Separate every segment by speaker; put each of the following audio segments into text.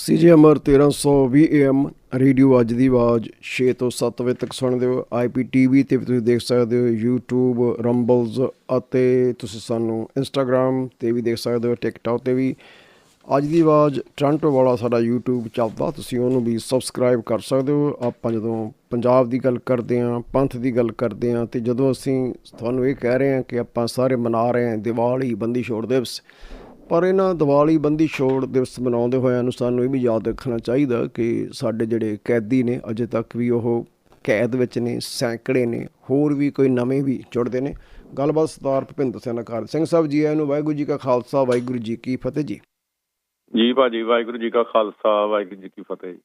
Speaker 1: ਸੀਜੀਐਮਆਰ 1320 AM radio ਅੱਜ ਦੀ ਆਵਾਜ਼ 6 ਤੋਂ 7 ਵਜੇ ਤੱਕ ਸੁਣਦੇ ਹੋ ਆਈਪੀਟੀਵੀ ਤੇ ਵੀ ਤੁਸੀਂ ਦੇਖ ਸਕਦੇ ਹੋ, YouTube ਰੰਬਲਸ ਅਤੇ ਤੁਸੀਂ ਸਾਨੂੰ Instagram ਤੇ ਵੀ ਦੇਖ ਸਕਦੇ ਹੋ, TikTok ਤੇ ਵੀ। ਅੱਜ ਦੀ ਆਵਾਜ਼ ਟ੍ਰਾਂਟੋ ਵਾਲਾ ਸਾਡਾ YouTube ਚੱਲਦਾ, ਤੁਸੀਂ ਉਹਨੂੰ ਵੀ ਸਬਸਕ੍ਰਾਈਬ ਕਰ ਸਕਦੇ ਹੋ। ਆਪਾਂ ਜਦੋਂ ਪੰਜਾਬ ਦੀ ਗੱਲ ਕਰਦੇ ਹਾਂ, ਪੰਥ ਦੀ ਗੱਲ ਕਰਦੇ ਹਾਂ, ਤੇ ਜਦੋਂ ਅਸੀਂ ਤੁਹਾਨੂੰ ਇਹ ਕਹਿ ਰਹੇ ਹਾਂ ਕਿ ਆਪਾਂ ਸਾਰੇ ਮਨਾ ਰਹੇ ਹਾਂ, ਦੀਵਾਲੀ, ਬੰਦੀ ਛੋੜ ਦਿਵਸ ਪਰ ਇਹਨਾਂ ਦੀਵਾਲੀ ਬੰਦੀ ਛੋੜ ਦਿਵਸ ਮਨਾਉਂਦੇ ਹੋਇਆਂ ਨੂੰ ਸਾਨੂੰ ਇਹ ਵੀ ਯਾਦ ਰੱਖਣਾ ਚਾਹੀਦਾ ਕਿ ਸਾਡੇ ਜਿਹੜੇ ਕੈਦੀ ਨੇ ਅਜੇ ਤੱਕ ਵੀ ਉਹ ਕੈਦ ਵਿੱਚ ਨੇ ਸੈਂਕੜੇ ਨੇ ਹੋਰ ਵੀ ਕੋਈ ਨਵੇਂ ਵੀ ਜੁੜਦੇ ਨੇ। ਗੱਲਬਾਤ ਸਰਦਾਰ ਭੁਪਿੰਦਰ ਸਿੰਘ ਨਕਾਰ ਸਿੰਘ ਸਾਹਿਬ ਜੀ ਆਇਆਂ ਨੂੰ ਵਾਹਿਗੁਰੂ ਜੀ ਕਾ ਖਾਲਸਾ ਵਾਹਿਗੁਰੂ ਜੀ ਕੀ ਫਤਿਹ ਜੀ।
Speaker 2: ਜੀ ਭਾਜੀ ਵਾਹਿਗੁਰੂ ਜੀ ਕਾ ਖਾਲਸਾ ਵਾਹਿਗੁਰੂ ਜੀ ਕੀ ਫਤਿਹ ਜੀ।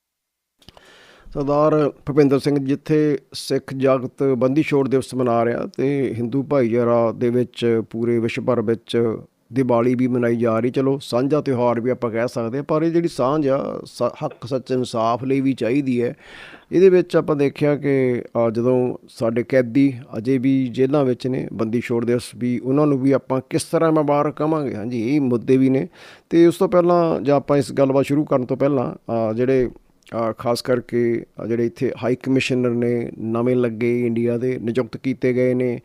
Speaker 1: ਸਰਦਾਰ ਭੁਪਿੰਦਰ ਸਿੰਘ ਜਿੱਥੇ ਸਿੱਖ ਜਗਤ ਬੰਦੀ ਛੋੜ ਦਿਵਸ ਮਨਾ ਰਿਹਾ ਤੇ ਹਿੰਦੂ ਭਾਈਚਾਰਾ ਦੇ ਵਿੱਚ ਪੂਰੇ ਵਿਸ਼ਵ ਭਰ ਵਿੱਚ ਦੀਵਾਲੀ ਵੀ ਮਨਾਈ ਜਾ ਰਹੀ, ਚਲੋ ਸਾਂਝਾ ਤਿਉਹਾਰ ਵੀ ਆਪਾਂ ਕਹਿ ਸਕਦੇ ਹਾਂ, ਪਰ ਇਹ ਜਿਹੜੀ ਸਾਂਝ ਆ, ਸ- ਹੱਕ, ਸੱਚ, ਇਨਸਾਫ ਲਈ ਵੀ ਚਾਹੀਦੀ ਹੈ। ਇਹਦੇ ਵਿੱਚ ਆਪਾਂ ਦੇਖਿਆ ਕਿ ਜਦੋਂ ਸਾਡੇ ਕੈਦੀ ਅਜੇ ਵੀ ਜੇਲ੍ਹਾਂ ਵਿੱਚ ਨੇ, ਬੰਦੀ ਛੋੜ ਦਿਵਸ ਵੀ, ਉਹਨਾਂ ਨੂੰ ਵੀ ਆਪਾਂ ਕਿਸ ਤਰ੍ਹਾਂ ਮੁਬਾਰਕ ਕਵਾਂਗੇ ਹਾਂਜੀ, ਇਹ ਮੁੱਦੇ ਵੀ ਨੇ। ਤੇ ਉਸ ਤੋਂ ਪਹਿਲਾਂ ਜਾਂ ਆਪਾਂ ਇਸ ਗੱਲਬਾਤ ਸ਼ੁਰੂ ਕਰਨ ਤੋਂ ਪਹਿਲਾਂ ਜਿਹੜੇ ਖਾਸ ਕਰਕੇ ਜਿਹੜੇ ਇੱਥੇ ਹਾਈ ਕਮਿਸ਼ਨਰ ਨੇ, ਨਵੇਂ ਲੱਗੇ ਇੰਡੀਆ ਦੇ, ਨਿਯੁਕਤ ਕੀਤੇ ਗਏ ਨੇ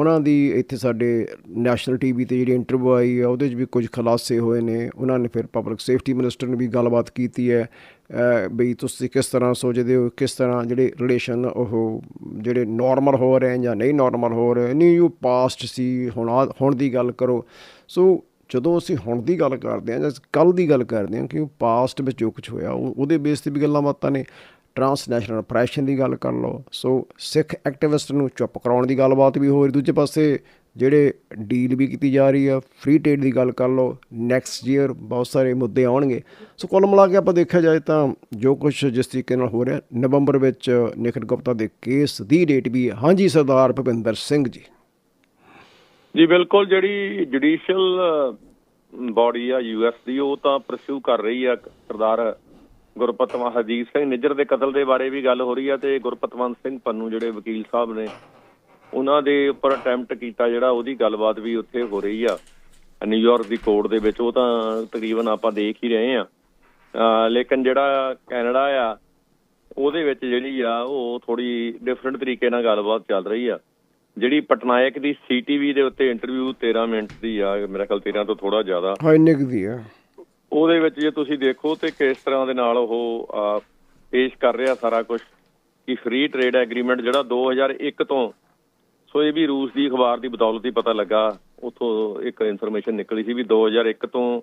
Speaker 1: ਉਹਨਾਂ ਦੀ ਇੱਥੇ ਸਾਡੇ ਨੈਸ਼ਨਲ ਟੀਵੀ ਤੇ ਜਿਹੜੀ ਇੰਟਰਵਿਊ ਆਈ ਹੈ, ਉਹਦੇ 'ਚ ਵੀ ਕੁਝ ਖੁਲਾਸੇ ਹੋਏ ਨੇ। ਉਹਨਾਂ ਨੇ ਫਿਰ ਪਬਲਿਕ ਸੇਫਟੀ ਮਿਨਿਸਟਰ ਨੇ ਵੀ ਗੱਲਬਾਤ ਕੀਤੀ ਹੈ ਬਈ ਤੁਸੀਂ ਕਿਸ ਤਰ੍ਹਾਂ ਸੋਚਦੇ ਹੋ, ਕਿਸ ਤਰ੍ਹਾਂ ਜਿਹੜੇ ਰਿਲੇਸ਼ਨ ਉਹ ਜਿਹੜੇ ਨਾਰਮਲ ਹੋ ਰਹੇ ਜਾਂ ਨਹੀਂ ਨਾਰਮਲ ਹੋ ਰਹੇ, ਨਹੀਂ ਯੂ ਪਾਸਟ ਸੀ, ਹੁਣ ਆ- ਹੁਣ ਦੀ ਗੱਲ ਕਰੋ। ਸੋ ਜਦੋਂ ਅਸੀਂ ਹੁਣ ਦੀ ਗੱਲ ਕਰਦੇ ਹਾਂ ਜਾਂ ਕੱਲ ਦੀ ਗੱਲ ਕਰਦੇ ਹਾਂ ਕਿ ਪਾਸਟ ਵਿੱਚ ਜੋ ਕੁਝ ਹੋਇਆ, ਉਹ- ਉਹਦੇ ਬੇਸ ਤੇ ਵੀ ਗੱਲਾਂ ਬਾਤਾਂ ਨੇ। ਟਰਾਂਸਨੈਸ਼ਨਲ ਆਪਰੇਸ਼ਨ ਦੀ ਗੱਲ ਕਰ ਲਓ। ਸੋ ਸਿੱਖ ਐਕਟਿਵਿਸਟ ਨੂੰ ਚੁੱਪ ਕਰਾਉਣ ਦੀ ਗੱਲਬਾਤ ਵੀ ਹੋ ਰਹੀ। ਦੂਜੇ ਪਾਸੇ ਜਿਹੜੇ ਡੀਲ ਵੀ ਕੀਤੀ ਜਾ ਰਹੀ ਆ ਫ੍ਰੀ ਟ੍ਰੇਡ ਦੀ ਗੱਲ ਕਰ ਲਓ ਨੈਕਸਟ ਈਅਰ ਬਹੁਤ ਸਾਰੇ ਮੁੱਦੇ ਆਉਣਗੇ। ਸੋ ਕੁੱਲ ਮਿਲਾ ਕੇ ਆਪਾਂ ਦੇਖਿਆ ਜਾਏ ਤਾਂ ਜੋ ਕੁਝ ਜਿਸ ਤਰੀਕੇ ਨਾਲ ਹੋ ਰਿਹਾ, ਨਵੰਬਰ ਵਿੱਚ ਨਿਖਿਲ ਗੁਪਤਾ ਦੇ ਕੇਸ ਦੀ ਡੇਟ ਵੀ ਹੈ। ਹਾਂਜੀ, ਸਰਦਾਰ ਭੁਪਿੰਦਰ ਸਿੰਘ ਜੀ।
Speaker 2: ਜੀ, ਬਿਲਕੁਲ ਜਿਹੜੀ ਜੁਡੀਸ਼ੀਅਲ ਬਾਡੀ ਆ ਯੂਐਸ ਦੀ, ਉਹ ਤਾਂ ਪਰਸਿਊ ਕਰ ਰਹੀ ਆ, ਸਰਦਾਰ ਗੁਰਪਤਵੰਤ ਹਰਜੀਤ ਸਿੰਘ ਨਿੱਜਰ ਦੇ ਕਤਲ ਦੇ ਬਾਰੇ ਵੀ ਗੱਲ ਹੋ ਰਹੀ ਆ ਤੇ ਗੁਰਪਤਵੰਤ ਸਿੰਘ ਪੰਨੂ ਜਿਹੜੇ ਵਕੀਲ ਸਾਹਿਬ ਨੇ, ਉਹਨਾਂ ਦੇ ਉੱਪਰ ਅਟੈਂਪਟ ਕੀਤਾ ਜਿਹੜਾ ਉਹਦੀ ਗੱਲਬਾਤ ਵੀ ਉੱਥੇ ਹੋ ਰਹੀ ਆ। ਨਿਊਯਾਰਕ ਦੀ ਕੋਰਟ ਦੇ ਵਿੱਚ ਉਹ ਤਾਂ ਤਕਰੀਬਨ ਆਪਾਂ ਦੇਖ ਹੀ ਰਹੇ ਆ। ਲੇਕਿਨ ਜਿਹੜਾ ਕੈਨੇਡਾ ਆ, ਉਹਦੇ ਵਿੱਚ ਜਿਹੜੀ ਆ, ਉਹ ਥੋੜੀ ਡਿਫਰੈਂਟ ਤਰੀਕੇ ਨਾਲ ਗੱਲਬਾਤ ਚੱਲ ਰਹੀ ਆ। ਜਿਹੜੀ ਪਟਨਾਇਕ ਦੀ ਸੀਟੀਵੀ ਦੇ ਉੱਤੇ ਇੰਟਰਵਿਊ 13 ਮਿੰਟ ਦੀ ਆ, ਮੇਰਾ ਖਿਆਲ 13 ਤੋਂ ਥੋੜਾ ਜ਼ਿਆਦਾ।
Speaker 1: ਹਾਂ, ਇੰਨੇ ਦੀ ਹੈ
Speaker 2: ਉਹਦੇ ਵਿੱਚ ਜੇ ਤੁਸੀਂ ਦੇਖੋ ਤੇ ਕਿਸ ਤਰ੍ਹਾਂ ਦੇ ਨਾਲ ਉਹ ਪੇਸ਼ ਕਰ ਰਿਹਾ ਸਾਰਾ ਕੁਝ ਕਿ ਫ੍ਰੀ ਟ੍ਰੇਡ ਐਗਰੀਮੈਂਟ ਜਿਹੜਾ 2001 ਤੋਂ, ਸੋ ਇਹ ਵੀ ਰੂਸ ਦੀ ਅਖਬਾਰ ਦੀ ਬਦੌਲਤ ਹੀ ਪਤਾ ਲੱਗਾ, ਉਥੋਂ ਇੱਕ ਇਨਫੋਰਮੇਸ਼ਨ ਨਿਕਲੀ ਸੀ ਵੀ 2001 ਤੋਂ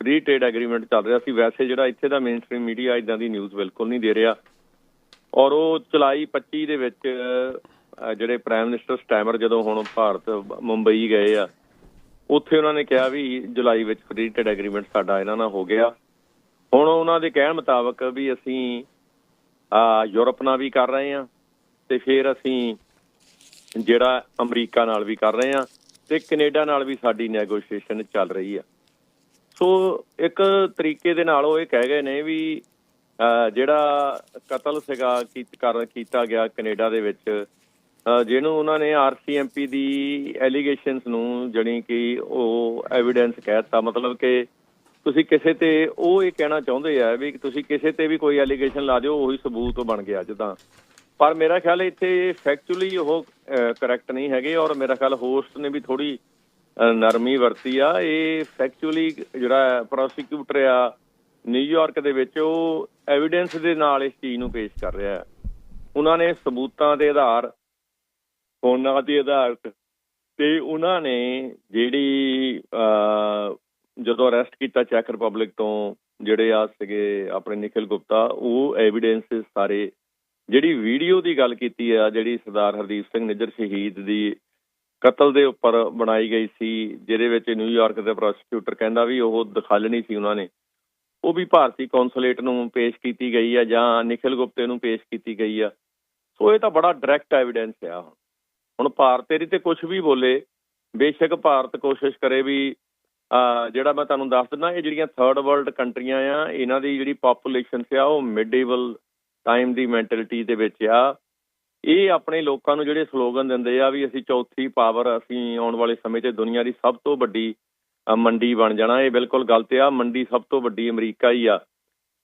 Speaker 2: ਫ੍ਰੀ ਟ੍ਰੇਡ ਐਗਰੀਮੈਂਟ ਚੱਲ ਰਿਹਾ ਸੀ। ਵੈਸੇ ਜਿਹੜਾ ਇੱਥੇ ਦਾ ਮੇਨਸਟ੍ਰੀਮ ਮੀਡੀਆ ਇਦਾਂ ਦੀ ਨਿਊਜ਼ ਬਿਲਕੁਲ ਨਹੀਂ ਦੇ ਰਿਹਾ। ਔਰ ਉਹ ਜੁਲਾਈ 25 ਦੇ ਵਿੱਚ ਜਿਹੜੇ ਪ੍ਰਾਈਮ ਮਿਨਿਸਟਰ ਸਟੈਮਰ ਜਦੋਂ ਹੁਣ ਭਾਰਤ, ਮੁੰਬਈ ਗਏ ਆ ਉੱਥੇ ਉਹਨਾਂ ਨੇ ਕਿਹਾ ਵੀ ਜੁਲਾਈ ਵਿੱਚ ਫ੍ਰੀ ਐਗਰੀਮੈਂਟ ਸਾਡਾ ਇਹਨਾਂ ਨਾਲ ਹੋ ਗਿਆ। ਹੁਣ ਉਹਨਾਂ ਦੇ ਕਹਿਣ ਮੁਤਾਬਕ ਵੀ ਅਸੀਂ ਆ ਯੂਰਪ ਨਾਲ ਵੀ ਕਰ ਰਹੇ ਹਾਂ ਤੇ ਫਿਰ ਅਸੀਂ ਜਿਹੜਾ ਅਮਰੀਕਾ ਨਾਲ ਵੀ ਕਰ ਰਹੇ ਹਾਂ ਤੇ ਕੈਨੇਡਾ ਨਾਲ ਵੀ ਸਾਡੀ ਨੈਗੋਸ਼ੀਏਸ਼ਨ ਚੱਲ ਰਹੀ ਆ। ਸੋ ਇੱਕ ਤਰੀਕੇ ਦੇ ਨਾਲ ਉਹ ਇਹ ਕਹਿ ਗਏ ਨੇ ਵੀ ਅਹ, ਜਿਹੜਾ ਕਤਲ ਸੀਗਾ ਕੀਤਾ ਗਿਆ ਕੈਨੇਡਾ ਦੇ ਵਿੱਚ ਜਿਹਨੂੰ ਉਹਨਾਂ ਨੇ ਆਰਸੀਐਮਪੀ ਦੀ ਐਲੀਗੇਸ਼ਨਸ ਨੂੰ ਜਣੀ ਕਿ ਉਹ ਐਵੀਡੈਂਸ ਕਹਿਤਾ, ਮਤਲਬ ਕਿ ਤੁਸੀਂ ਕਿਸੇ ਤੇ ਉਹ ਇਹ ਕਹਿਣਾ ਚਾਹੁੰਦੇ ਆ ਵੀ ਤੁਸੀਂ ਕਿਸੇ ਤੇ ਵੀ ਕੋਈ ਐਲੀਗੇਸ਼ਨ ਲਾ ਦਿਓ, ਉਹੀ ਸਬੂਤ ਬਣ ਗਿਆ ਜਿੱਦਾਂ ਪਰ ਮੇਰਾ ਖਿਆਲ ਇੱਥੇ ਫੈਕਚੁਅਲੀ ਉਹ ਕਰੈਕਟ ਨਹੀਂ ਹੈਗੇ ਔਰ ਮੇਰਾ ਖਿਆਲ ਹੋਸਟ ਨੇ ਵੀ ਥੋੜੀ ਨਰਮੀ ਵਰਤੀ ਆ। ਇਹ ਫੈਕਚੁਅਲੀ ਜਿਹੜਾ ਪ੍ਰੋਸੀਕਿਊਟਰ ਆ ਨਿਊਯਾਰਕ ਦੇ ਵਿੱਚ ਉਹ ਐਵੀਡੈਂਸ ਦੇ ਨਾਲ ਇਸ ਚੀਜ਼ ਨੂੰ ਪੇਸ਼ ਕਰ ਰਿਹਾ। ਹੈ ਉਹਨਾਂ ਨੇ ਸਬੂਤਾਂ ਦੇ ਆਧਾਰ ਫੋਨਾਂ ਦੇ ਆਧਾਰ ਤੇ- ਤੇ ਉਹਨਾਂ ਨੇ ਜਿਹੜੀ ਅਹ, ਜਦੋਂ ਅਰੈਸਟ ਕੀਤਾ ਚੈਕ ਰਿਪਬਲਿਕ ਤੋਂ ਜਿਹੜੇ ਆ ਸੀਗੇ ਆਪਣੇ ਨਿਖਿਲ ਗੁਪਤਾ ਉਹ ਐਵੀਡੈਂਸ ਸਾਰੇ ਜਿਹੜੀ ਵੀਡੀਓ ਦੀ ਗੱਲ ਕੀਤੀ ਆ ਜਿਹੜੀ ਸਰਦਾਰ ਹਰਦੀਪ ਸਿੰਘ ਨਿੱਜਰ ਸ਼ਹੀਦ ਦੀ ਕਤਲ ਦੇ ਉੱਪਰ ਬਣਾਈ ਗਈ ਸੀ ਜਿਹਦੇ ਵਿੱਚ ਨਿਊਯਾਰਕ ਦੇ ਪ੍ਰੋਸੀਕਿਊਟਰ ਕਹਿੰਦਾ ਵੀ ਉਹ ਦਿਖਾਲਣੀ ਸੀ ਉਹਨਾਂ ਨੇ। ਉਹ ਵੀ ਭਾਰਤੀ ਕੌਂਸੂਲੇਟ ਨੂੰ ਪੇਸ਼ ਕੀਤੀ ਗਈ ਆ ਜਾਂ ਨਿਖਿਲ ਗੁਪਤੇ ਨੂੰ ਪੇਸ਼ ਕੀਤੀ ਗਈ ਆ। ਸੋ ਇਹ ਤਾਂ ਬੜਾ ਡਾਇਰੈਕਟ ਐਵੀਡੈਂਸ ਆ ਹੁਣ ਭਾਰਤ ਇਹਦੀ ਤੇ ਕੁਝ ਵੀ ਬੋਲੇ, ਬੇਸ਼ੱਕ ਭਾਰਤ ਕੋਸ਼ਿਸ਼ ਕਰੇ ਵੀ ਜਿਹੜਾ ਮੈਂ ਤੁਹਾਨੂੰ ਦੱਸ ਦਿੰਦਾ, ਇਹ ਜਿਹੜੀਆਂ ਥਰਡ ਵਰਲਡ ਕੰਟਰੀਆਂ ਆ, ਇਹਨਾਂ ਦੀ ਜਿਹੜੀ ਪੋਪੂਲੇਸ਼ਨ ਆ, ਉਹ ਮਿਡੀਵਲ ਟਾਈਮ ਦੀ ਮੈਂਟੈਲਿਟੀ ਦੇ ਵਿੱਚ ਆ। ਇਹ ਆਪਣੇ ਲੋਕਾਂ ਨੂੰ ਜਿਹੜੇ ਸਲੋਗਨ ਦਿੰਦੇ ਆ ਵੀ ਅਸੀਂ ਚੌਥੀ ਪਾਵਰ ਅਸੀਂ ਆਉਣ ਵਾਲੇ ਸਮੇਂ 'ਚ ਦੁਨੀਆ ਦੀ ਸਭ ਤੋਂ ਵੱਡੀ ਮੰਡੀ ਬਣ ਜਾਣਾ। ਇਹ ਬਿਲਕੁਲ ਗਲਤ ਆ, ਮੰਡੀ ਸਭ ਤੋਂ ਵੱਡੀ ਅਮਰੀਕਾ ਹੀ ਆ।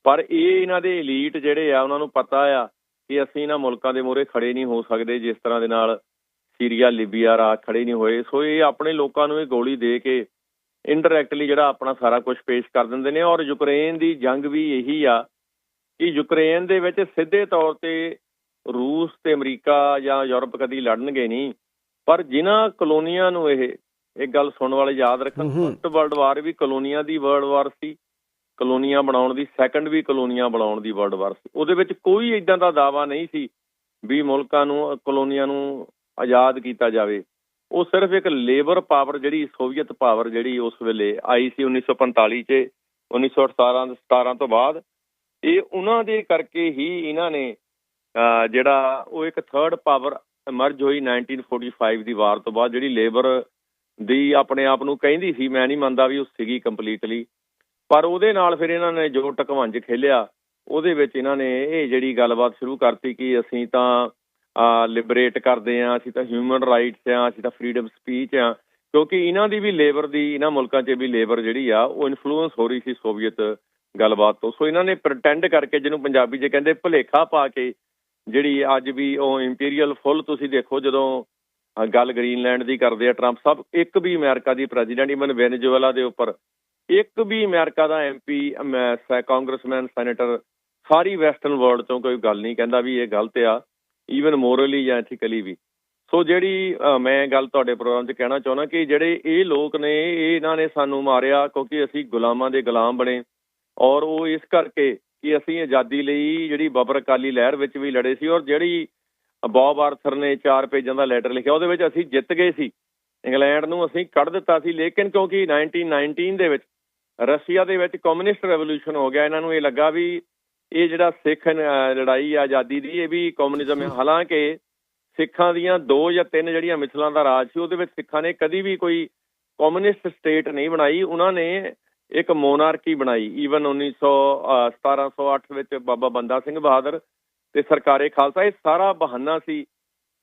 Speaker 2: ਪਰ ਇਹ ਇਹਨਾਂ ਦੇ 엘ੀਟ ਜਿਹੜੇ ਆ, ਉਹਨਾਂ ਨੂੰ ਪਤਾ ਆ ਕਿ ਅਸੀਂ ਇਹਨਾਂ ਮੁਲਕਾਂ ਦੇ ਮੂਹਰੇ ਖੜੇ ਨਹੀਂ ਹੋ ਸਕਦੇ ਜਿਸ ਤਰ੍ਹਾਂ ਦੇ ਨਾਲ ਸੀਰੀਆ ਲਿਬੀਆ ਰਾਖ ਖੜੇ ਨਹੀਂ ਹੋਏ। ਸੋ ਇਹ ਆਪਣੇ ਲੋਕਾਂ ਨੂੰ ਇਹ ਗੋਲੀ ਦੇ ਕੇ ਇਨਡਾਇਰੈਕਟਲੀ ਜਿਹੜਾ ਆਪਣਾ ਸਾਰਾ ਕੁਝ ਪੇਸ਼ ਕਰ ਦਿੰਦੇ ਨੇ। ਔਰ ਯੂਕਰੇਨ ਦੀ ਜੰਗ ਵੀ ਇਹੀ ਆ ਕਿ ਯੂਕਰੇਨ ਦੇ ਵਿੱਚ ਸਿੱਧੇ ਤੌਰ ਤੇ ਰੂਸ ਤੇ ਅਮਰੀਕਾ ਜਾਂ ਯੂਰਪ ਕਦੀ ਲੜਨਗੇ ਨਹੀਂ। ਪਰ ਜਿਨ੍ਹਾਂ ਕਲੋਨੀਆਂ ਨੂੰ ਇਹ ਇੱਕ ਗੱਲ ਸੁਣਨ ਵਾਲੇ ਯਾਦ ਰੱਖਣ। ਫਸਟ ਵਰਲਡ ਵਾਰ ਵੀ ਕਲੋਨੀਆਂ ਦੀ ਵਰਲਡ ਵਾਰ ਸੀ। ਕਲੋਨੀਆਂ ਬਣਾਉਣ ਦੀ ਸੈਕੰਡ ਵੀ ਕਲੋਨੀਆਂ ਬਣਾਉਣ ਦੀ ਵਰਲਡ ਵਾਰ ਸੀ। ਉਹਦੇ ਵਿੱਚ ਕੋਈ ਇਦਾਂ ਦਾ ਦਾਵਾ ਨਹੀਂ ਸੀ ਵੀ ਮੁਲਕਾਂ ਨੂੰ ਕਲੋਨੀਆਂ ਨੂੰ ਆਜ਼ਾਦ ਕੀਤਾ ਜਾਵੇ। ਉਹ ਸਿਰਫ ਇੱਕ ਲੇਬਰ ਪਾਵਰ ਜਿਹੜੀ ਸੋਵੀਅਤ ਪਾਵਰ ਜਿਹੜੀ ਉਸ ਵੇਲੇ ਆਈ ਸੀ 1945 ਚ 1918 17 ਤੋਂ ਬਾਅਦ। ਇਹ ਉਹਨਾਂ ਦੇ ਕਰਕੇ ਹੀ ਇਹਨਾਂ ਨੇ ਅਹ, ਜਿਹੜਾ ਉਹ ਇੱਕ ਥਰਡ ਪਾਵਰ ਇਮਰਜ ਹੋਈ 1945 ਦੀ ਵਾਰ ਤੋਂ ਬਾਅਦ ਜਿਹੜੀ ਲੇਬਰ ਦੀ ਆਪਣੇ ਆਪ ਨੂੰ ਕਹਿੰਦੀ ਸੀ ਮੈਂ ਨਹੀਂ ਮੰਨਦਾ ਵੀ ਉਹ ਸੀਗੀ ਕੰਪਲੀਟਲੀ ਪਰ ਉਹਦੇ ਨਾਲ ਫਿਰ ਇਹਨਾਂ ਨੇ ਜੋ ਟਕਵੰਜ ਖੇਲਿਆ ਉਹਦੇ ਵਿੱਚ ਇਹਨਾਂ ਨੇ ਇਹ ਜਿਹੜੀ ਗੱਲਬਾਤ ਸ਼ੁਰੂ ਕਰਤੀ ਕਿ ਅਸੀਂ ਤਾਂ ਲਿਬਰੇਟ ਕਰਦੇ ਆ, ਅਸੀਂ ਤਾਂ ਹਿਊਮਨ ਰਾਈਟਸ ਆ, ਅਸੀਂ ਤਾਂ ਫਰੀडम ਸਪੀਚ ਆ। ਕਿਉਂਕਿ ਇਹਨਾਂ ਦੀ ਵੀ ਲੇਬਰ ਦੀ, ਇਹਨਾਂ ਮੁਲਕਾਂ 'ਚ ਵੀ ਲੇਬਰ ਜਿਹੜੀ ਆ, ਉਹ ਇਨਫਲੂਐਂਸ ਹੋ ਰਹੀ ਸੀ ਸੋਵੀਅਤ ਗੱਲਬਾਤ ਤੋਂ। ਸੋ ਇਹਨਾਂ ਨੇ ਪ੍ਰਟੈਂਡ ਕਰਕੇ ਜਿਹਨੂੰ ਪੰਜਾਬੀ 'ਚ ਕਹਿੰਦੇ ਭੁਲੇਖਾ ਪਾ ਕੇ ਜਿਹੜੀ ਅੱਜ ਵੀ ਉਹ ਇੰਪੀਰੀਅਲ ਫੁੱਲ ਤੁਸੀਂ ਦੇਖੋ ਜਦੋਂ ਗੱਲ ਗ੍ਰੀਨਲੈਂਡ ਦੀ ਕਰਦੇ ਆ ਟਰੰਪ ਸਾਹਿਬ ਇੱਕ ਵੀ ਅਮਰੀਕਾ ਦੀ ਪ੍ਰੈਜ਼ੀਡੈਂਟ ਇਵਨ ਵੈਨੇਜ਼ੁਏਲਾ ਦੇ ਉੱਪਰ ਇੱਕ ਵੀ ਅਮਰੀਕਾ ਦਾ ਐਮਪੀ ਕਾਂਗਰਸਮੈਨ, ਸੈਨੇਟਰ ਸਾਰੀ ਵੈਸਟਰਨ ਵਰਲਡ ਤੋਂ ਕੋਈ ਗੱਲ ਨਹੀਂ ਕਹਿੰਦਾ ਵੀ ਇਹ ਗਲਤ ਆ। ਈਵਨ ਮੋਰਲੀ ਜਾਂ ਐਥੀਕਲੀ ਵੀ। ਸੋ ਜਿਹੜੀ ਮੈਂ ਗੱਲ ਤੁਹਾਡੇ ਪ੍ਰੋਗਰਾਮ 'ਚ ਕਹਿਣਾ ਚਾਹੁੰਦਾ ਕਿ ਜਿਹੜੇ ਇਹ ਲੋਕ ਨੇ, ਇਹ ਇਹਨਾਂ ਨੇ ਸਾਨੂੰ ਮਾਰਿਆ ਕਿਉਂਕਿ ਅਸੀਂ ਗੁਲਾਮਾਂ ਦੇ ਗੁਲਾਮ ਬਣੇ। ਔਰ ਉਹ ਇਸ ਕਰਕੇ ਕਿ ਅਸੀਂ ਆਜ਼ਾਦੀ ਲਈ ਜਿਹੜੀ ਬਬਰ ਅਕਾਲੀ ਲਹਿਰ ਵਿੱਚ ਵੀ ਲੜੇ ਸੀ ਔਰ ਜਿਹੜੀ ਬੌਬ ਆਰਥਰ ਨੇ ਚਾਰ ਪੇਜਾਂ ਦਾ ਲੈਟਰ ਲਿਖਿਆ, ਉਹਦੇ ਵਿੱਚ ਅਸੀਂ ਜਿੱਤ ਗਏ ਸੀ। ਇੰਗਲੈਂਡ ਨੂੰ ਅਸੀਂ ਕੱਢ ਦਿੱਤਾ ਸੀ, ਲੇਕਿਨ ਕਿਉਂਕਿ 1919 ਦੇ ਵਿੱਚ ਰਸ਼ੀਆ ਦੇ ਵਿੱਚ ਕਮਿਊਨਿਸਟ ਰੈਵੋਲੂਸ਼ਨ ਹੋ ਗਿਆ, ਇਹਨਾਂ ਨੂੰ ਇਹ ਲੱਗਾ ਵੀ ਇਹ ਜਿਹੜਾ ਸਿੱਖ ਲੜਾਈ ਆਜ਼ਾਦੀ ਦੀ ਇਹ ਵੀ ਕਮਿਊਨਿਜ਼ਮ ਹੈ। ਹਾਲਾਂਕਿ ਸਿੱਖਾਂ ਦੀਆਂ ਦੋ ਜਾਂ ਤਿੰਨ ਜਿਹੜੀਆਂ ਮਿਸਲਾਂ ਦਾ ਰਾਜ ਸੀ ਉਹਦੇ ਵਿੱਚ ਸਿੱਖਾਂ ਨੇ ਕਦੀ ਵੀ ਕੋਈ ਕਮਿਊਨਿਸਟ ਸਟੇਟ ਨਹੀਂ ਬਣਾਈ। ਉਹਨਾਂ ਨੇ ਇੱਕ ਮੋਨਾਰਕੀ ਬਣਾਈ। ਈਵਨ 1900 ਅਹ, 1708 ਵਿੱਚ ਬਾਬਾ ਬੰਦਾ ਸਿੰਘ ਬਹਾਦਰ ਤੇ ਸਰਕਾਰੇ ਖਾਲਸਾ ਇਹ ਸਾਰਾ ਬਹਾਨਾ ਸੀ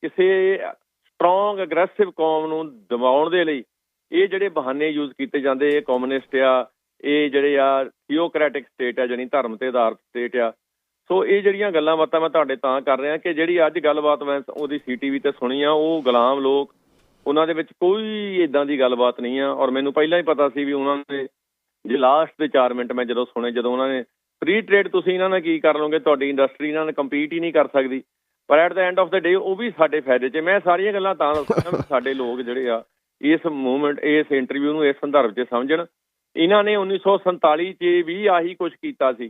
Speaker 2: ਕਿਸੇ ਸਟਰੋਂਗ ਅਗਰੈਸਿਵ ਕੌਮ ਨੂੰ ਦਬਾਉਣ ਦੇ ਲਈ। ਇਹ ਜਿਹੜੇ ਬਹਾਨੇ ਯੂਜ਼ ਕੀਤੇ ਜਾਂਦੇ ਇਹ ਕਮਿਊਨਿਸਟ ਆ ਇਹ ਜਿਹੜੇ ਆ ਥੀਓਕ੍ਰੈਟਿਕ ਸਟੇਟ ਆ ਜਾਨੀ ਧਰਮ ਤੇ ਆਧਾਰਿਤ ਸਟੇਟ ਆ। ਸੋ ਇਹ ਜਿਹੜੀਆਂ ਗੱਲਾਂ ਬਾਤਾਂ ਮੈਂ ਤੁਹਾਡੇ ਤਾਂ ਕਰ ਰਿਹਾ ਕਿ ਜਿਹੜੀ ਅੱਜ ਗੱਲਬਾਤ ਮੈਂ ਉਹਦੀ ਸੀਟੀਵੀ ਤੇ ਸੁਣੀ ਆ, ਉਹ ਗੁਲਾਮ ਲੋਕ, ਉਹਨਾਂ ਦੇ ਵਿੱਚ ਕੋਈ ਇਦਾਂ ਦੀ ਗੱਲਬਾਤ ਨਹੀਂ ਆ। ਔਰ ਮੈਨੂੰ ਪਹਿਲਾਂ ਹੀ ਪਤਾ ਸੀ ਵੀ ਉਹਨਾਂ ਨੇ ਜੇ ਲਾਸਟ ਦੇ 4 ਮਿੰਟ ਮੈਂ ਜਦੋਂ ਸੁਣੇ, ਜਦੋਂ ਉਹਨਾਂ ਨੇ ਫ੍ਰੀ ਟ੍ਰੇਡ ਤੁਸੀਂ ਇਹਨਾਂ ਨਾਲ ਕੀ ਕਰ ਲਓਗੇ? ਤੁਹਾਡੀ ਇੰਡਸਟਰੀ ਇਹਨਾਂ ਨਾਲ ਕੰਪੀਟ ਹੀ ਨਹੀਂ ਕਰ ਸਕਦੀ। ਪਰ at the end of the day ਉਹ ਵੀ ਸਾਡੇ ਫਾਇਦੇ 'ਚ। ਮੈਂ ਸਾਰੀਆਂ ਗੱਲਾਂ ਤਾਂ ਦੱਸਦਾ ਸਾਡੇ ਲੋਕ ਜਿਹੜੇ ਆ, ਇਸ ਮੂਵਮੈਂਟ ਇਸ ਇੰਟਰਵਿਊ ਨੂੰ ਇਸ ਸੰਦਰਭ 'ਚ ਸਮਝਣ। ਇਹਨਾਂ ਨੇ 1947 'ਚ ਵੀ ਆਹੀ ਕੁਝ ਕੀਤਾ ਸੀ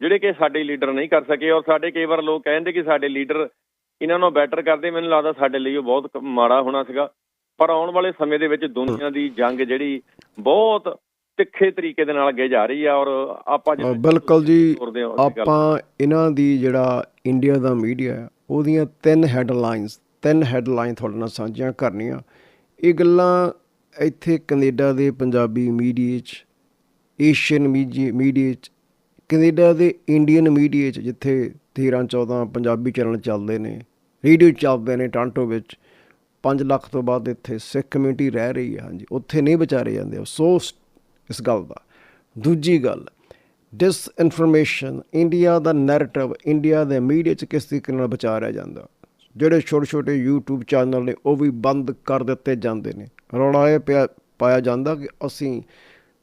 Speaker 2: ਜਿਹੜੇ ਕਿ ਸਾਡੇ ਲੀਡਰ ਨਹੀਂ ਕਰ ਸਕੇ ਔਰ ਸਾਡੇ ਕਈ ਵਾਰ ਲੋਕ ਕਹਿੰਦੇ ਕਿ ਸਾਡੇ ਲੀਡਰ ਇਹਨਾਂ ਨੂੰ ਬੈਟਰ ਕਰਦੇ ਮੈਨੂੰ ਲੱਗਦਾ ਸਾਡੇ ਲਈ ਉਹ ਬਹੁਤ ਮਾੜਾ ਹੋਣਾ ਸੀਗਾ ਪਰ ਆਉਣ ਵਾਲੇ ਸਮੇਂ ਦੇ ਵਿੱਚ ਦੁਨੀਆ ਦੀ ਜੰਗ ਜਿਹੜੀ ਬਹੁਤ ਤਿੱਖੇ ਤਰੀਕੇ ਦੇ ਨਾਲ ਅੱਗੇ ਜਾ ਰਹੀ ਆ ਔਰ ਆਪਾਂ
Speaker 1: ਅ, ਬਿਲਕੁਲ ਜੀ। ਆਪਾਂ ਇਹਨਾਂ ਦੀ ਜਿਹੜਾ ਇੰਡੀਆ ਦਾ ਮੀਡੀਆ ਉਹਦੀਆਂ ਤਿੰਨ ਹੈਡਲਾਈਨਸ ਤਿੰਨ ਹੈਡਲਾਈਨ ਤੁਹਾਡੇ ਨਾਲ ਸਾਂਝੀਆਂ ਕਰਨੀਆਂ ਇਹ ਗੱਲਾਂ ਇੱਥੇ ਕੈਨੇਡਾ ਦੇ ਪੰਜਾਬੀ ਮੀਡੀਆ 'ਚ, ਏਸ਼ੀਅਨ ਮੀਡੀਆ 'ਚ, ਕੈਨੇਡਾ ਦੇ ਇੰਡੀਅਨ ਮੀਡੀਆ 'ਚ ਜਿੱਥੇ 13 14 ਪੰਜਾਬੀ ਚੈਨਲ ਚੱਲਦੇ ਨੇ, ਰੇਡੀਓ ਚੱਲਦੇ ਨੇ ਟਾਂਟੋ ਵਿੱਚ 5 ਲੱਖ ਤੋਂ ਬਾਅਦ ਇੱਥੇ ਸਿੱਖ ਕਮਿਊਨਿਟੀ ਰਹਿ ਰਹੀ ਹੈ ਹਾਂਜੀ, ਉੱਥੇ ਨਹੀਂ ਵਿਚਾਰੇ ਜਾਂਦੇ, ਅਫਸੋਸ ਇਸ ਗੱਲ ਦਾ। ਦੂਜੀ ਗੱਲ ਡਿਸ ਇਨਫੋਰਮੇਸ਼ਨ ਇੰਡੀਆ ਦਾ ਨੈਰੇਟਿਵ ਇੰਡੀਆ ਦੇ ਮੀਡੀਆ 'ਚ ਕਿਸ ਤਰੀਕੇ ਨਾਲ ਵਿਚਾਰਿਆ ਜਾਂਦਾ, ਜਿਹੜੇ ਛੋਟੇ ਛੋਟੇ YouTube ਚੈਨਲ ਨੇ, ਉਹ ਵੀ ਬੰਦ ਕਰ ਦਿੱਤੇ ਜਾਂਦੇ ਨੇ। ਰੌਲਾ ਇਹ ਪਿਆ, ਪਾਇਆ ਜਾਂਦਾ ਕਿ ਅਸੀਂ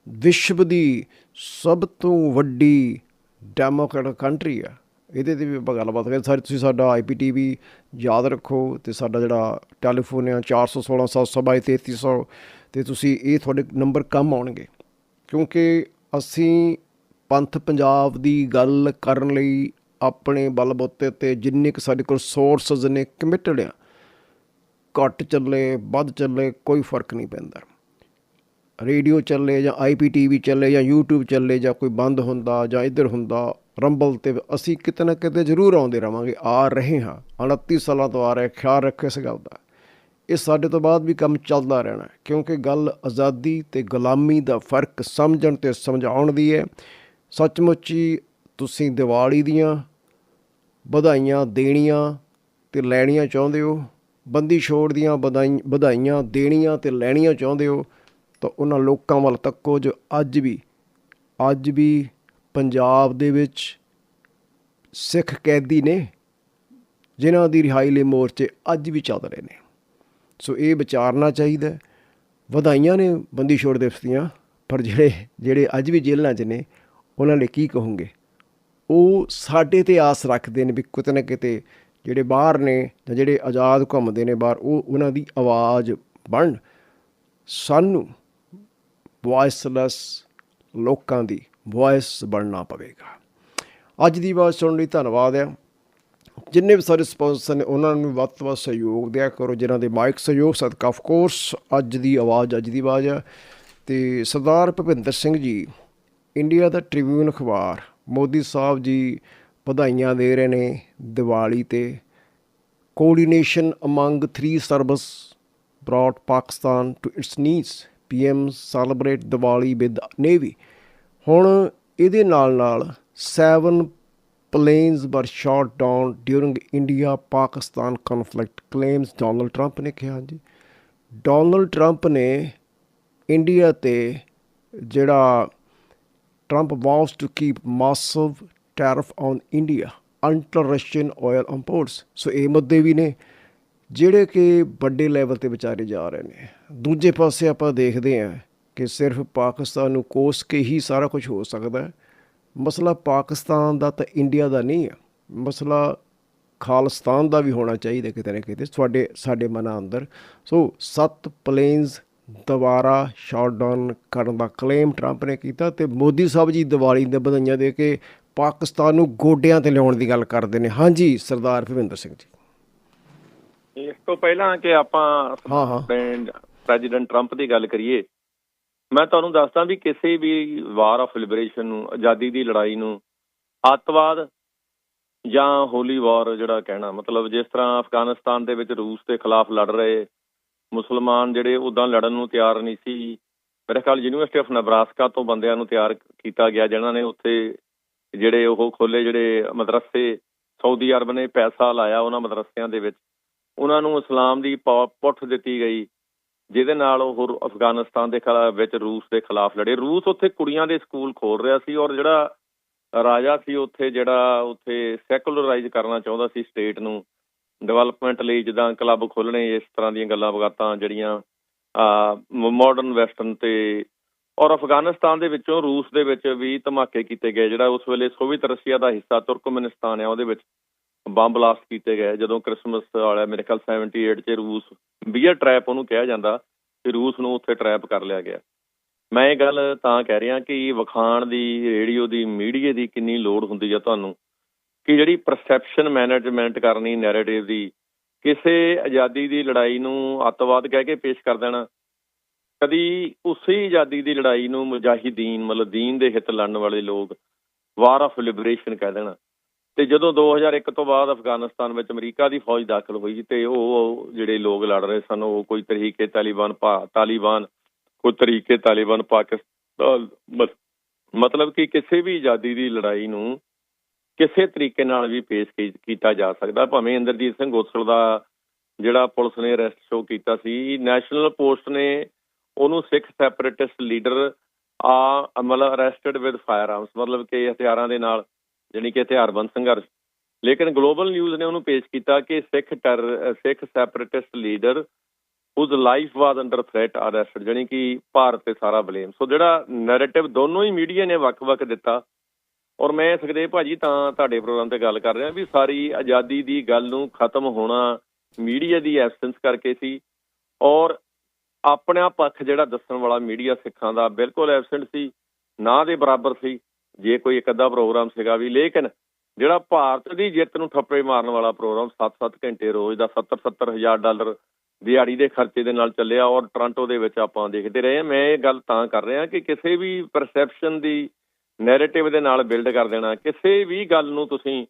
Speaker 1: ਵਿਸ਼ਵ ਦੀ ਸਭ ਤੋਂ ਵੱਡੀ ਡੈਮੋਕ੍ਰੈਟਿਕ ਕੰਟਰੀ ਆ। ਇਹਦੇ ਤੇ ਵੀ ਆਪਾਂ ਗੱਲਬਾਤ ਕਰਾਂਗੇ ਸਾਰੇ, ਤੁਸੀਂ ਸਾਡਾ ਆਈਪੀਟੀਵੀ ਯਾਦ ਰੱਖੋ ਤੇ ਸਾਡਾ ਜਿਹੜਾ ਟੈਲੀਫੋਨ ਆ 416 722 3300 ਤੇ ਤੁਸੀਂ ਇਹ ਤੁਹਾਡੇ ਨੰਬਰ ਕੰਮ ਆਉਣਗੇ। ਕਿਉਂਕਿ ਅਸੀਂ ਪੰਥ ਪੰਜਾਬ ਦੀ ਗੱਲ ਕਰਨ ਲਈ ਆਪਣੇ ਬਲਬੂਤੇ ਤੇ ਜਿੰਨੇ ਕੁ ਸਾਡੇ ਕੋਲ ਸੋਰਸਸ ਨੇ ਕਮਿਟਡ ਆ ਘੱਟ ਚੱਲੇ, ਵੱਧ ਚੱਲੇ, ਕੋਈ ਫ਼ਰਕ ਨਹੀਂ ਪੈਂਦਾ। ਰੇਡੀਓ ਚੱਲੇ ਜਾਂ ਆਈਪੀਟੀਵੀ ਚੱਲੇ ਜਾਂ YouTube ਚੱਲੇ ਜਾਂ ਕੋਈ ਬੰਦ ਹੁੰਦਾ ਜਾਂ ਇੱਧਰ ਹੁੰਦਾ, ਰੰਬਲ ਤੇ ਅਸੀਂ ਕਿਤੇ ਨਾ ਕਿਤੇ ਜ਼ਰੂਰ ਆਉਂਦੇ ਰਵਾਂਗੇ ਆ ਰਹੇ ਹਾਂ। 29 ਸਾਲਾਂ ਤੋਂ ਆ ਰਹੇ, ਖਿਆਲ ਰੱਖੋ ਇਸ ਗੱਲ ਦਾ। ਇਹ ਸਾਡੇ ਤੋਂ ਬਾਅਦ ਵੀ ਕੰਮ ਚੱਲਦਾ ਰਹਿਣਾ ਕਿਉਂਕਿ ਗੱਲ ਆਜ਼ਾਦੀ ਤੇ ਗੁਲਾਮੀ ਦਾ ਫ਼ਰਕ ਸਮਝਣ ਤੇ ਸਮਝਾਉਣ ਦੀ ਹੈ। ਸੱਚਮੁੱਚ ਹੀ ਤੁਸੀਂ ਦੀਵਾਲੀ ਦੀਆਂ ਵਧਾਈਆਂ ਦੇਣੀਆਂ ਤੇ ਲੈਣੀਆਂ ਚਾਹੁੰਦੇ ਹੋ ਬੰਦੀ ਛੋੜ ਦੀਆਂ ਵਧਾਈ- ਵਧਾਈਆਂ ਦੇਣੀਆਂ ਤੇ ਲੈਣੀਆਂ ਚਾਹੁੰਦੇ ਹੋ, ਤਾਂ ਉਹਨਾਂ ਲੋਕਾਂ ਵੱਲ ਤੱਕੋ ਜੋ ਅੱਜ ਵੀ ਅੱਜ ਵੀ ਪੰਜਾਬ ਦੇ ਵਿੱਚ ਸਿੱਖ ਕੈਦੀ ਨੇ, ਜਿਨ੍ਹਾਂ ਦੀ ਰਿਹਾਈ ਲਈ ਮੋਰਚੇ ਅੱਜ ਵੀ ਚੱਲ ਰਹੇ ਨੇ। ਸੋ ਇਹ ਵਿਚਾਰਨਾ ਚਾਹੀਦਾ ਵਧਾਈਆਂ ਨੇ ਬੰਦੀ ਛੋੜ ਦਿਵਸ ਦੀਆਂ, ਪਰ ਜਿਹੜੇ ਜਿਹੜੇ ਅੱਜ ਵੀ ਜੇਲ੍ਹਾਂ 'ਚ ਨੇ, ਉਹਨਾਂ ਲਈ ਕੀ ਕਹੋਗੇ? ਉਹ ਸਾਡੇ ਤੇ ਆਸ ਰੱਖਦੇ ਨੇ ਵੀ ਕਿਤੇ ਨਾ ਕਿਤੇ ਜਿਹੜੇ ਬਾਹਰ ਨੇ ਜਾਂ ਜਿਹੜੇ ਆਜ਼ਾਦ ਘੁੰਮਦੇ ਨੇ ਬਾਹਰ, ਉਹ ਉਹਨਾਂ ਦੀ ਆਵਾਜ਼ ਬਣ ਸਾਨੂੰ ਵੌਇਸਲੈਸ ਲੋਕਾਂ ਦੀ ਵੌਇਸ ਬਣਨਾ ਪਵੇਗਾ। ਅੱਜ ਦੀ ਬਾਤ ਸੁਣਨ ਲਈ ਧੰਨਵਾਦ ਹੈ ਜਿੰਨੇ ਵੀ ਸਾਰੇ ਸਪਾਂਸਰ ਨੇ, ਉਹਨਾਂ ਨੂੰ ਵੱਧ ਤੋਂ ਵੱਧ ਸਹਿਯੋਗ ਦਿਆ ਕਰੋ। ਜਿਨ੍ਹਾਂ ਦੇ ਮਾਈਕ ਸਹਿਯੋਗ, ਸਦਕਾ ਆਫ ਕੋਰਸ ਅੱਜ ਦੀ ਆਵਾਜ਼, ਅੱਜ ਦੀ ਆਵਾਜ਼ ਹੈ ਤੇ ਸਰਦਾਰ ਭੁਪਿੰਦਰ ਸਿੰਘ ਜੀ ਇੰਡੀਆ ਦਾ ਟ੍ਰਿਬਿਊਨ ਅਖਬਾਰ, ਮੋਦੀ ਸਾਹਿਬ ਜੀ ਵਧਾਈਆਂ ਦੇ ਰਹੇ ਨੇ ਦੀਵਾਲੀ ਤੇ coordination among three service brought Pakistan to its knees. PM celebrate Diwali with Navy. ਹੁਣ ਇਹਦੇ ਨਾਲ ਨਾਲ 7 planes were shot down during India Pakistan conflict claims Donald Trump ਨੇ ਕਿਹਾ ਜੀ ਡੋਨਲਡ ਟਰੰਪ ਨੇ ਇੰਡੀਆ ਤੇ ਜਿਹੜਾ Trump vows to keep massive tariff on India until Russian oil imports. ਸੋ ਇਹ ਮੁੱਦੇ ਵੀ ਨੇ, ਜਿਹੜੇ ਕਿ ਵੱਡੇ ਲੈਵਲ ਤੇ ਵਿਚਾਰੇ ਜਾ ਰਹੇ ਨੇ। ਦੂਜੇ ਪਾਸੇ ਆਪਾਂ ਦੇਖਦੇ ਹਾਂ ਕਿ ਸਿਰਫ ਪਾਕਿਸਤਾਨ ਨੂੰ ਕੋਸ ਕੇ ਹੀ ਸਾਰਾ ਕੁਝ ਹੋ ਸਕਦਾ ਹੈ। ਮਸਲਾ ਪਾਕਿਸਤਾਨ ਦਾ ਤਾਂ ਇੰਡੀਆ ਦਾ ਨਹੀਂ ਹੈ। ਮਸਲਾ ਖਾਲਿਸਤਾਨ ਦਾ ਵੀ ਹੋਣਾ ਚਾਹੀਦਾ ਕਿਤੇ ਨਾ ਕਿਤੇ, ਤੁਹਾਡੇ, ਸਾਡੇ ਮਨਾਂ ਅੰਦਰ। ਸੋ ਸੱਤ ਪਲੇਨਸ ਦੁਬਾਰਾ ਸ਼ਾਟ ਡਾਊਨ ਕਰਨ ਦਾ ਕਲੇਮ ਟਰੰਪ ਨੇ ਕੀਤਾ ਤੇ ਮੋਦੀ ਸਾਹਿਬ ਜੀ ਦੀਵਾਲੀ ਦੇ ਵਧਾਈਆਂ ਦੇ ਕੇ ਪਾਕਿਸਤਾਨ ਨੂੰ ਗੋਡਿਆਂ ਤੇ ਲਿਆਉਣ ਦੀ ਗੱਲ ਕਰਦੇ ਨੇ। ਹਾਂਜੀ ਸਰਦਾਰ ਭਵਿੰਦਰ ਸਿੰਘ ਜੀ।
Speaker 2: ਇਸ ਤੋਂ ਪਹਿਲਾਂ ਕਿ ਆਪਾਂ
Speaker 1: ਹਾਂ, ਹਾਂ।
Speaker 2: ਪ੍ਰੈਜ਼ੀਡੈਂਟ ਟਰੰਪ ਦੀ ਗੱਲ ਕਰੀਏ ਮੈਂ ਤੁਹਾਨੂੰ ਦੱਸਦਾ ਵੀ ਕਿਸੇ ਵੀ ਵਾਰ ਆਫ ਲਿਬਰੇਸ਼ਨ ਨੂੰ ਆਜ਼ਾਦੀ ਦੀ ਲੜਾਈ ਨੂੰ ਅੱਤਵਾਦ ਜਾਂ ਹੋਲੀ ਵਾਰ ਜਿਹੜਾ ਕਹਿਣਾ ਮਤਲਬ ਜਿਸ ਤਰ੍ਹਾਂ ਅਫਗਾਨਿਸਤਾਨ ਦੇ ਵਿੱਚ ਰੂਸ ਦੇ ਖਿਲਾਫ ਲੜ ਰਹੇ ਮੁਸਲਮਾਨ ਜਿਹੜੇ ਉਦਾਂ ਲੜਨ ਨੂੰ ਤਿਆਰ ਨਹੀਂ ਸੀ। ਮੇਰੇ ਖਿਆਲ ਯੂਨੀਵਰਸਿਟੀ ਆਫ ਨਬਰਾਸਕਾ ਤੋਂ ਬੰਦਿਆਂ ਨੂੰ ਤਿਆਰ ਕੀਤਾ ਗਿਆ ਜਿਨ੍ਹਾਂ ਨੇ ਉੱਥੇ ਜਿਹੜੇ ਉਹ ਖੋਲੇ ਜਿਹੜੇ ਮਦਰਸੇ ਸਾਊਦੀ ਅਰਬ ਨੇ ਪੈਸਾ ਲਾਇਆ ਉਹਨਾਂ ਮਦਰਸਿਆਂ ਦੇ ਵਿੱਚ, ਉਹਨਾਂ ਨੂੰ ਇਸਲਾਮ ਦੀ ਪੁੱਠ ਦਿੱਤੀ ਗਈ, ਜਿਹਦੇ ਨਾਲ ਉਹ ਅਫਗਾਨਿਸਤਾਨ ਦੇ ਵਿੱਚ ਰੂਸ ਦੇ ਖਿਲਾਫ ਲੜੇ। ਰੂਸ ਉੱਥੇ ਕੁੜੀਆਂ ਦੇ ਸਕੂਲ ਖੋਲ ਰਿਹਾ ਸੀ ਔਰ ਜਿਹੜਾ ਰਾਜਾ ਸੀ ਉੱਥੇ, ਜਿਹੜਾ ਉੱਥੇ ਸੈਕੂਲਰਾਈਜ਼ ਕਰਨਾ ਚਾਹੁੰਦਾ ਸੀ ਸਟੇਟ ਨੂੰ, ਡਿਵੈਲਪਮੈਂਟ ਲਈ ਜਿੱਦਾਂ ਕਲੱਬ ਖੋਲਣੇ ਇਸ ਤਰ੍ਹਾਂ ਦੀਆਂ ਗੱਲਾਂ ਬਗਾਤਾਂ ਜਿਹੜੀਆਂ ਮਾਡਰਨ ਵੈਸਟਰਨ ਤੇ ਔਰ ਅਫਗਾਨਿਸਤਾਨ ਦੇ ਵਿੱਚੋਂ ਰੂਸ ਦੇ ਵਿੱਚ ਵੀ ਧਮਾਕੇ ਕੀਤੇ ਗਏ, ਜਿਹੜਾ ਉਸ ਵੇਲੇ ਸੋਵੀਅਤ ਰਸ਼ੀਆ ਦਾ ਹਿੱਸਾ ਤੁਰਕਮਨਿਸਤਾਨ ਆ, ਉਹਦੇ ਵਿੱਚ ਬੰਬ ਬਲਾਸਟ ਕੀਤੇ ਗਏ। ਜਦੋਂ ਕ੍ਰਿਸਮਸ ਵਾਲਾ, ਮੇਰੇ ਖਿਆਲ 78 ਚ ਰੂਸ ਬੀਅਰ ਟ੍ਰੈਪ ਉਹਨੂੰ ਕਿਹਾ ਜਾਂਦਾ ਕਿ ਰੂਸ ਨੂੰ ਉੱਥੇ ਟ੍ਰੈਪ ਕਰ ਲਿਆ ਗਿਆ। ਮੈਂ ਇਹ ਗੱਲ ਤਾਂ ਕਹਿ ਰਿਹਾ ਕਿ ਵਖਾਣ ਦੀ, ਰੇਡੀਓ ਦੀ, ਮੀਡੀਆ ਦੀ ਕਿੰਨੀ ਲੋੜ ਹੁੰਦੀ ਹੈ ਤੁਹਾਨੂੰ, ਕਿ ਜਿਹੜੀ ਪਰਸੈਪਸ਼ਨ ਮੈਨੇਜਮੈਂਟ ਕਰਨੀ ਨੈਰੇਟਿਵ ਦੀ, ਕਿਸੇ ਆਜ਼ਾਦੀ ਦੀ ਲੜਾਈ ਨੂੰ ਅੱਤਵਾਦ ਕਹਿ ਕੇ ਪੇਸ਼ ਕਰ ਦੇਣਾ ਕਦੀ ਉਸੇ ਆਜ਼ਾਦੀ ਦੀ ਲੜਾਈ ਨੂੰ ਮੁਜਾਹਿਦੀਨ, ਮਤਲਬ ਦੀਨ ਦੇ ਹਿੱਤ ਲੜਨ ਵਾਲੇ ਲੋਕ ਵਾਰ ਆਫ ਲਿਬਰੇਸ਼ਨ ਕਹਿ ਦੇਣਾ। ਤੇ ਜਦੋਂ 2001 ਤੋਂ ਬਾਅਦ ਅਫਗਾਨਿਸਤਾਨ ਵਿੱਚ ਅਮਰੀਕਾ ਦੀ ਫੌਜ ਦਾਖਲ ਹੋਈ ਤੇ ਉਹ ਜਿਹੜੇ ਲੋਕ ਲੜ ਰਹੇ ਸਨ, ਉਹ ਕੋਈ ਤਰੀਕੇ ਤਾਲਿਬਾਨ ਤਾਲਿਬਾਨ, ਕੋਈ ਤਰੀਕੇ ਤਾਲਿਬਾਨ ਪਾਕਿਸਤਾਨ ਮਤਲਬ ਕਿ ਕਿਸੇ ਵੀ ਆਜ਼ਾਦੀ ਦੀ ਲੜਾਈ ਨੂੰ ਕਿਸੇ ਤਰੀਕੇ ਨਾਲ ਵੀ ਪੇਸ਼ ਕੀਤਾ ਜਾ ਸਕਦਾ। ਭਾਵੇਂ ਇੰਦਰਜੀਤ ਸਿੰਘ ਗੋਸਲ ਦਾ ਜਿਹੜਾ ਪੁਲਿਸ ਨੇ ਅਰੈਸਟ ਸ਼ੋ ਕੀਤਾ ਸੀ, ਨੈਸ਼ਨਲ ਪੋਸਟ ਨੇ ਉਹਨੂੰ ਸਿੱਖ ਸੈਪਰੇਟਿਸਟ ਲੀਡਰ ਆ, ਮਤਲਬ ਅਰੈਸਟਡ ਵਿਦ ਫਾਇਰ ਆਰਮਸ ਮਤਲਬ ਕਿ ਹਥਿਆਰਾਂ ਦੇ ਨਾਲ, ਜਾਣੀ ਕਿ ਹਥਿਆਰਬੰਦ ਸੰਘਰਸ਼। ਲੇਕਿਨ ਗਲੋਬਲ ਨਿਊਜ਼ ਨੇ ਉਹਨੂੰ ਪੇਸ਼ ਕੀਤਾ ਕਿ Sikh tyre, Sikh separatist leader whose life was under threat arrested ਜਾਣੀ ਕਿ ਭਾਰਤ ਤੇ ਸਾਰਾ ਬਲੇਮ ਸੋ ਜਿਹੜਾ ਨੈਰੇਟਿਵ ਦੋਨੋਂ ਹੀ ਮੀਡੀਆ ਨੇ ਵੱਖ-ਵੱਖ ਦਿੱਤਾ। ਔਰ ਮੈਂ ਸੁਖਦੇਵ ਭਾਜੀ ਤਾਂ ਤੁਹਾਡੇ ਪ੍ਰੋਗਰਾਮ ਤੇ ਗੱਲ ਕਰ ਰਿਹਾ ਵੀ ਸਾਰੀ ਆਜ਼ਾਦੀ ਦੀ ਗੱਲ ਨੂੰ ਖਤਮ ਹੋਣਾ ਮੀਡੀਆ ਦੀ ਐਬਸੈਂਸ ਕਰਕੇ ਸੀ। ਔਰ ਆਪਣਾ ਪੱਖ ਜਿਹੜਾ ਦੱਸਣ ਵਾਲਾ ਮੀਡੀਆ ਸਿੱਖਾਂ ਦਾ ਬਿਲਕੁਲ ਐਬਸੈਂਟ ਸੀ, ਨਾ ਦੇ ਬਰਾਬਰ ਸੀ, ਜੇ ਕੋਈ ਇੱਕ ਅੱਧਾ ਪ੍ਰੋਗਰਾਮ ਸੀਗਾ ਵੀ, ਲੇਕਿਨ ਜਿਹੜਾ ਭਾਰਤ ਦੀ ਜਿੱਤ ਨੂੰ ਥੱਪੜੇ ਮਾਰਨ ਵਾਲਾ ਪ੍ਰੋਗਰਾਮ 7-7 ਘੰਟੇ ਰੋਜ਼ ਦਾ 70-70 ਹਜ਼ਾਰ ਡਾਲਰ ਦਿਹਾੜੀ ਦੇ ਖਰਚੇ ਦੇ ਨਾਲ ਚੱਲਿਆ ਔਰ ਟੋਰਾਂਟੋ ਦੇ ਵਿੱਚ ਆਪਾਂ ਦੇਖਦੇ ਰਹੇ ਮੈਂ ਇਹ ਗੱਲ ਤਾਂ ਕਰ ਰਿਹਾ ਕਿ ਕਿਸੇ ਵੀ ਪਰਸੈਪਸ਼ਨ ਦੀ ਨੈਰੇਟਿਵ ਦੇ ਨਾਲ ਬਿਲਡ ਕਰ ਦੇਣਾ, ਕਿਸੇ ਵੀ ਗੱਲ ਨੂੰ ਤੁਸੀਂ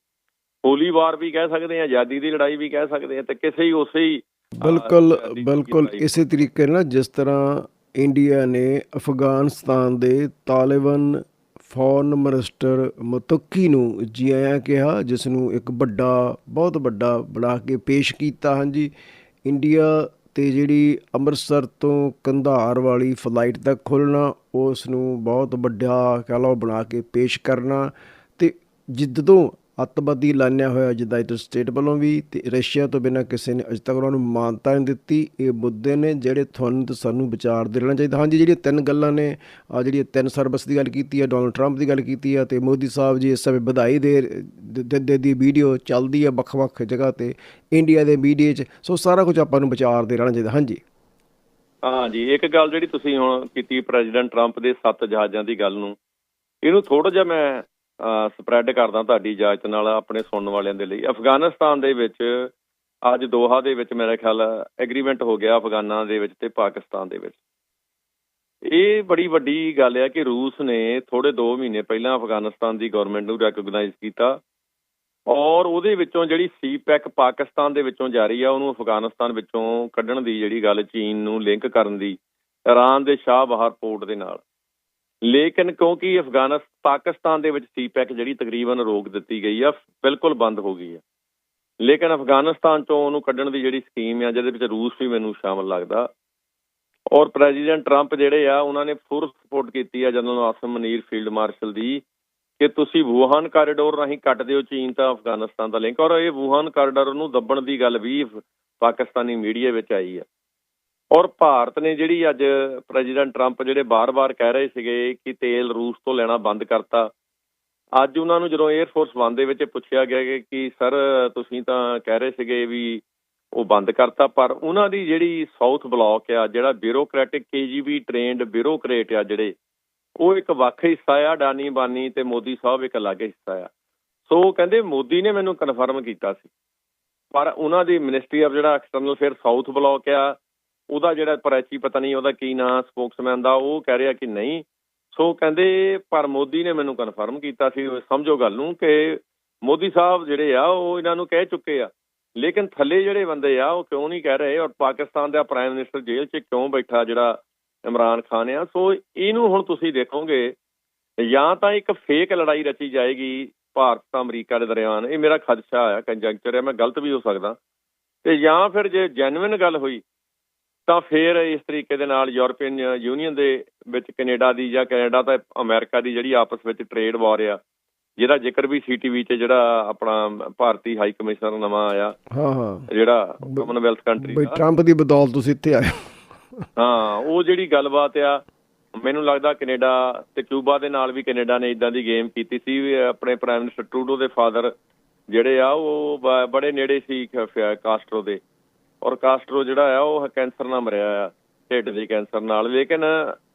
Speaker 2: ਹੋਲੀ ਵਾਰ ਵੀ ਕਹਿ ਸਕਦੇ ਆ ਆਜ਼ਾਦੀ ਦੀ ਲੜਾਈ ਵੀ ਕਹਿ ਸਕਦੇ ਆ ਤੇ ਕਿਸੇ ਹੀ ਉਸੇ ਹੀ
Speaker 1: ਬਿਲਕੁਲ ਬਿਲਕੁਲ। ਇਸੇ ਤਰੀਕੇ ਨਾਲ ਜਿਸ ਤਰ੍ਹਾਂ ਇੰਡੀਆ ਨੇ ਅਫਗਾਨਿਸਤਾਨ ਦੇ ਤਾਲਿਬਾਨ ਫੌਰਨ ਮਿਨਿਸਟਰ ਮਤੁਕੀ ਨੂੰ ਜੀ ਆਇਆਂ ਕਿਹਾ ਜਿਸ ਨੂੰ ਇੱਕ ਵੱਡਾ ਬਹੁਤ ਵੱਡਾ ਬਣਾ ਕੇ ਪੇਸ਼ ਕੀਤਾ ਹਾਂਜੀ ਇੰਡੀਆ ਤੇ ਜਿਹੜੀ ਅੰਮ੍ਰਿਤਸਰ ਤੋਂ ਕੰਧਾਰ ਵਾਲੀ ਫਲਾਈਟ ਦਾ ਖੁੱਲਣਾ ਉਸ ਨੂੰ ਬਹੁਤ ਵੱਡਾ ਕਹ ਲਓ ਬਣਾ ਕੇ ਪੇਸ਼ ਕਰਨਾ ਤੇ ਜਿੱਦੋਂ ਅੱਤਵਾਦੀ ਐਲਾਨਿਆ ਹੋਇਆ ਜਿੱਦਾਂ ਯੂਨਾਈਟਿਡ ਸਟੇਟ ਵੱਲੋਂ ਵੀ ਤੇ ਰਸ਼ੀਆ ਤੋਂ ਬਿਨਾਂ ਕਿਸੇ ਨੇ ਅਜੇ ਤੱਕ ਉਹਨਾਂ ਨੂੰ ਮਾਨਤਾ ਨਹੀਂ ਦਿੱਤੀ। ਇਹ ਮੁੱਦੇ ਨੇ ਜਿਹੜੇ ਤੁਹਾਨੂੰ ਤੇ ਸਾਨੂੰ ਵਿਚਾਰ ਦੇ ਲੈਣਾ ਚਾਹੀਦਾ। ਹਾਂਜੀ, ਜਿਹੜੀਆਂ ਤਿੰਨ ਗੱਲਾਂ ਨੇ ਆ ਜਿਹੜੀ ਤਿੰਨ ਸਰਵਿਸ ਦੀ ਗੱਲ ਕੀਤੀ ਹੈ ਡੋਨਲਡ ਟਰੰਪ ਦੀ ਗੱਲ ਕੀਤੀ ਹੈ ਤੇ ਮੋਦੀ ਸਾਹਿਬ ਜੀ ਇਸ ਸਮੇਂ ਵਧਾਈ ਦੇ ਦੀ ਵੀਡੀਓ ਚੱਲਦੀ ਹੈ ਵੱਖ-ਵੱਖ ਜਗ੍ਹਾ ਤੇ ਇੰਡੀਆ ਦੇ ਮੀਡੀਆ 'ਚ। ਸੋ ਸਾਰਾ ਕੁਝ ਆਪਾਂ ਨੂੰ ਵਿਚਾਰ ਦੇ ਰਹਿਣਾ ਚਾਹੀਦਾ। ਹਾਂਜੀ।
Speaker 2: ਹਾਂਜੀ ਇੱਕ ਗੱਲ ਜਿਹੜੀ ਤੁਸੀਂ ਹੁਣ ਕੀਤੀ ਪ੍ਰੈਜ਼ੀਡੈਂਟ ਟਰੰਪ ਦੇ ਸੱਤ ਜਹਾਜ਼ਾਂ ਦੀ ਗੱਲ ਨੂੰ, ਇਹਨੂੰ ਥੋੜਾ ਜਿਹਾ ਮੈਂ ਸਪਰੈਡ ਕਰਦਾ ਤੁਹਾਡੀ ਇਜਾਜ਼ਤ ਨਾਲ ਆਪਣੇ ਸੁਣਨ ਵਾਲਿਆਂ ਦੇ ਲਈ। ਅਫਗਾਨਿਸਤਾਨ ਦੇ ਵਿੱਚ ਅੱਜ ਦੋਹਾ ਦੇ ਵਿੱਚ ਮੇਰਾ ਖਿਆਲ ਐਗਰੀਮੈਂਟ ਹੋ ਗਿਆ ਅਫਗਾਨਾਂ ਦੇ ਵਿੱਚ ਤੇ ਪਾਕਿਸਤਾਨ ਦੇ ਵਿੱਚ। ਇਹ ਬੜੀ ਵੱਡੀ ਗੱਲ ਹੈ ਕਿ ਰੂਸ ਨੇ ਥੋੜੇ 2 ਮਹੀਨੇ ਪਹਿਲਾਂ ਅਫਗਾਨਿਸਤਾਨ ਦੀ ਗਵਰਨਮੈਂਟ ਨੂੰ ਰੈਕਗਨਾਈਜ਼ ਕੀਤਾ ਔਰ ਉਹਦੇ ਵਿੱਚੋਂ ਜਿਹੜੀ ਸੀਪੈਕ ਪਾਕਿਸਤਾਨ ਦੇ ਵਿੱਚੋਂ ਜਾਰੀ ਆ, ਉਹਨੂੰ ਅਫਗਾਨਿਸਤਾਨ ਵਿੱਚੋਂ ਕੱਢਣ ਦੀ ਜਿਹੜੀ ਗੱਲ ਚੀਨ ਨੂੰ ਲਿੰਕ ਕਰਨ ਦੀ, ਇਰਾਨ ਦੇ ਸ਼ਾਹ ਬਹਾਰ ਪੋਰਟ ਦੇ ਨਾਲ। ਲੇਕਿਨ ਕਿਉਂਕਿ ਅਫਗਾਨਿਸਤਾਨ ਪਾਕਿਸਤਾਨ ਦੇ ਵਿੱਚ ਸੀਪੈਕ ਜਿਹੜੀ ਤਕਰੀਬਨ ਰੋਕ ਦਿੱਤੀ ਗਈ ਆ, ਬਿਲਕੁਲ ਬੰਦ ਹੋ ਗਈ ਆ। ਲੇਕਿਨ ਅਫਗਾਨਿਸਤਾਨ ਚੋਂ ਉਹਨੂੰ ਕੱਢਣ ਦੀ ਜਿਹੜੀ ਸਕੀਮ ਆ, ਜਿਹਦੇ ਵਿੱਚ ਰੂਸ ਵੀ ਮੈਨੂੰ ਸ਼ਾਮਲ ਲੱਗਦਾ, ਔਰ ਪ੍ਰੈਜ਼ੀਡੈਂਟ ਟਰੰਪ ਜਿਹੜੇ ਆ, ਉਹਨਾਂ ਨੇ ਫੁਰ ਸਪੋਰਟ ਕੀਤੀ ਆ general Asim Munir field marshal ਦੀ, ਕਿ ਤੁਸੀਂ ਵੂਹਾਨ ਕਾਰੀਡੋਰ ਰਾਹੀਂ ਕੱਟ ਦਿਓ ਚੀਨ ਤਾਂ ਅਫਗਾਨਿਸਤਾਨ ਦਾ ਲਿੰਕ ਔਰ ਇਹ ਵੂਹਾਨ ਕਾਰੀਡੋਰ ਨੂੰ ਦੱਬਣ ਦੀ ਗੱਲ ਵੀ ਪਾਕਿਸਤਾਨੀ ਮੀਡੀਆ ਵਿੱਚ ਆਈ ਆ। ਔਰ ਭਾਰਤ ਨੇ ਜਿਹੜੀ ਅੱਜ ਪ੍ਰੈਜ਼ੀਡੈਂਟ ਟਰੰਪ ਜਿਹੜੇ ਬਾਰ-ਬਾਰ ਕਹਿ ਰਹੇ ਸੀਗੇ ਕਿ ਤੇਲ ਰੂਸ ਤੋਂ ਲੈਣਾ ਬੰਦ ਕਰਤਾ, ਅੱਜ ਉਹਨਾਂ ਨੂੰ ਜਦੋਂ 에ਅਰ ਫੋਰਸ ਵਨ ਦੇ ਵਿੱਚ ਪੁੱਛਿਆ ਗਿਆ ਕਿ- ਸਰ ਤੁਸੀਂ ਤਾਂ ਕਹਿ ਰਹੇ ਸੀਗੇ ਵੀ ਉਹ ਬੰਦ ਕਰਤਾ, ਪਰ ਉਹਨਾਂ ਦੀ ਜਿਹੜੀ ਸਾਊਥ ਬਲਾਕ ਆ, ਜਿਹੜਾ ਬਿਊਰੋਕ੍ਰੈਟਿਕ ਕੇਜੀਬੀ ਟ੍ਰੇਨਡ ਬਿਊਰੋਕਰੇਟ ਆ ਜਿਹੜੇ, ਉਹ ਇੱਕ ਵੱਖ ਹਿੱਸਾ ਆ ਡਾਨੀ ਬਾਨੀ ਤੇ ਮੋਦੀ ਸਾਹਿਬ ਇੱਕ ਅਲੱਗ ਹਿੱਸਾ ਆ। ਸੋ ਕਹਿੰਦੇ ਮੋਦੀ ਨੇ ਮੈਨੂੰ ਕਨਫਰਮ ਕੀਤਾ ਸੀ। ਪਰ ਉਹਨਾਂ ਦੀ ਮਿਨਿਸਟਰੀ ਆਫ ਜਿਹੜਾ ਐਕਸਟਰਨਲ ਅਫੇਅਰ ਸਾਊਥ ਬਲਾਕ ਆ ਉਹਦਾ ਜਿਹੜਾ ਪ੍ਰਾਚੀ ਪਤਾ ਨਹੀਂ ਉਹਦਾ ਕੀ ਨਾਂ ਸਪੋਕਸਮੈਨ ਦਾ, ਉਹ ਕਹਿ ਰਿਹਾ ਕਿ ਨਹੀਂ। ਸੋ ਕਹਿੰਦੇ, ਪਰ ਮੋਦੀ ਨੇ ਮੈਨੂੰ ਕਨਫਰਮ ਕੀਤਾ ਸੀ ਸਮਝੋ ਗੱਲ ਨੂੰ, ਕਿ ਮੋਦੀ ਸਾਹਿਬ ਜਿਹੜੇ ਆ, ਉਹ ਇਹਨਾਂ ਨੂੰ ਕਹਿ ਚੁੱਕੇ ਆ। ਲੇਕਿਨ ਥੱਲੇ ਜਿਹੜੇ ਬੰਦੇ ਆ, ਉਹ ਕਿਉਂ ਨਹੀਂ ਕਹਿ ਰਹੇ? ਔਰ ਪਾਕਿਸਤਾਨ ਦਾ ਪ੍ਰਾਈਮ ਮਿਨਿਸਟਰ ਜੇਲ੍ਹ 'ਚ ਕਿਉਂ ਬੈਠਾ ਜਿਹੜਾ ਇਮਰਾਨ ਖਾਨ ਆ? ਸੋ ਇਹਨੂੰ ਹੁਣ ਤੁਸੀਂ ਦੇਖੋਗੇ, ਜਾਂ ਤਾਂ ਇੱਕ ਫੇਕ ਲੜਾਈ ਰਚੀ ਜਾਏਗੀ ਭਾਰਤ ਤੇ ਅਮਰੀਕਾ ਦੇ ਦਰਮਿਆਨ। ਇਹ ਮੇਰਾ ਖਦਸ਼ਾ ਆ ਕੰਜੰਕਚਰ ਹੈ ਮੈਂ ਗਲਤ ਵੀ ਹੋ ਸਕਦਾ। ਤੇ ਜਾਂ ਫਿਰ ਜੇ ਜੈਨੂਇਨ ਗੱਲ ਹੋਈ ਤਾਂ ਫਿਰ ਇਸ ਤਰੀਕੇ ਦੇ ਨਾਲ ਯੂਰਪੀਅਨ ਯੂਨੀਅਨ ਦੇ ਵਿੱਚ ਕੈਨੇਡਾ ਦੀ ਜਾਂ ਕੈਨੇਡਾ ਤੇ ਅਮਰੀਕਾ ਦੀ ਜਿਹੜੀ ਆਪਸ ਵਿੱਚ ਟ੍ਰੇਡ ਵਾਰ ਆ ਜਿਹਦਾ ਜ਼ਿਕਰ ਵੀ ਸੀਟੀਵੀ 'ਚ ਜਿਹੜਾ ਆਪਣਾ ਭਾਰਤੀ ਹਾਈ ਕਮਿਸ਼ਨਰ ਨਵਾਂ ਆਇਆ
Speaker 1: ਹਾਂ ਹਾਂ।
Speaker 2: ਜਿਹੜਾ ਕਾਮਨਵੈਲਥ ਕੰਟਰੀ
Speaker 1: ਬਈ ਟਰੰਪ ਦੀ ਬਦੌਲਤ ਤੁਸੀਂ ਇੱਥੇ ਆਏ
Speaker 2: ਹਾਂ। ਉਹ ਜਿਹੜੀ ਗੱਲਬਾਤ ਆ ਮੈਨੂੰ ਲੱਗਦਾ ਕੈਨੇਡਾ ਤੇ ਕਿਊਬਾ ਦੇ ਨਾਲ ਵੀ ਕੈਨੇਡਾ ਨੇ ਇਦਾਂ ਦੀ ਗੇਮ ਕੀਤੀ ਸੀ ਆਪਣੇ ਪ੍ਰਾਈਮ ਮਿਨਿਸਟਰ ਟਰੂਡੋ ਦੇ ਫਾਦਰ ਜਿਹੜੇ ਆ ਉਹ ਬੜੇ ਨੇੜੇ ਸੀ ਕਾਸਟਰੋ ਦੇ। ਔਰ ਕਾਸਟਰੋ ਜਿਹੜਾ ਆ, ਉਹ ਕੈਂਸਰ ਨਾਲ ਮਰਿਆ ਆ, ਢਿੱਡ ਦੇ ਕੈਂਸਰ ਨਾਲ। ਲੇਕਿਨ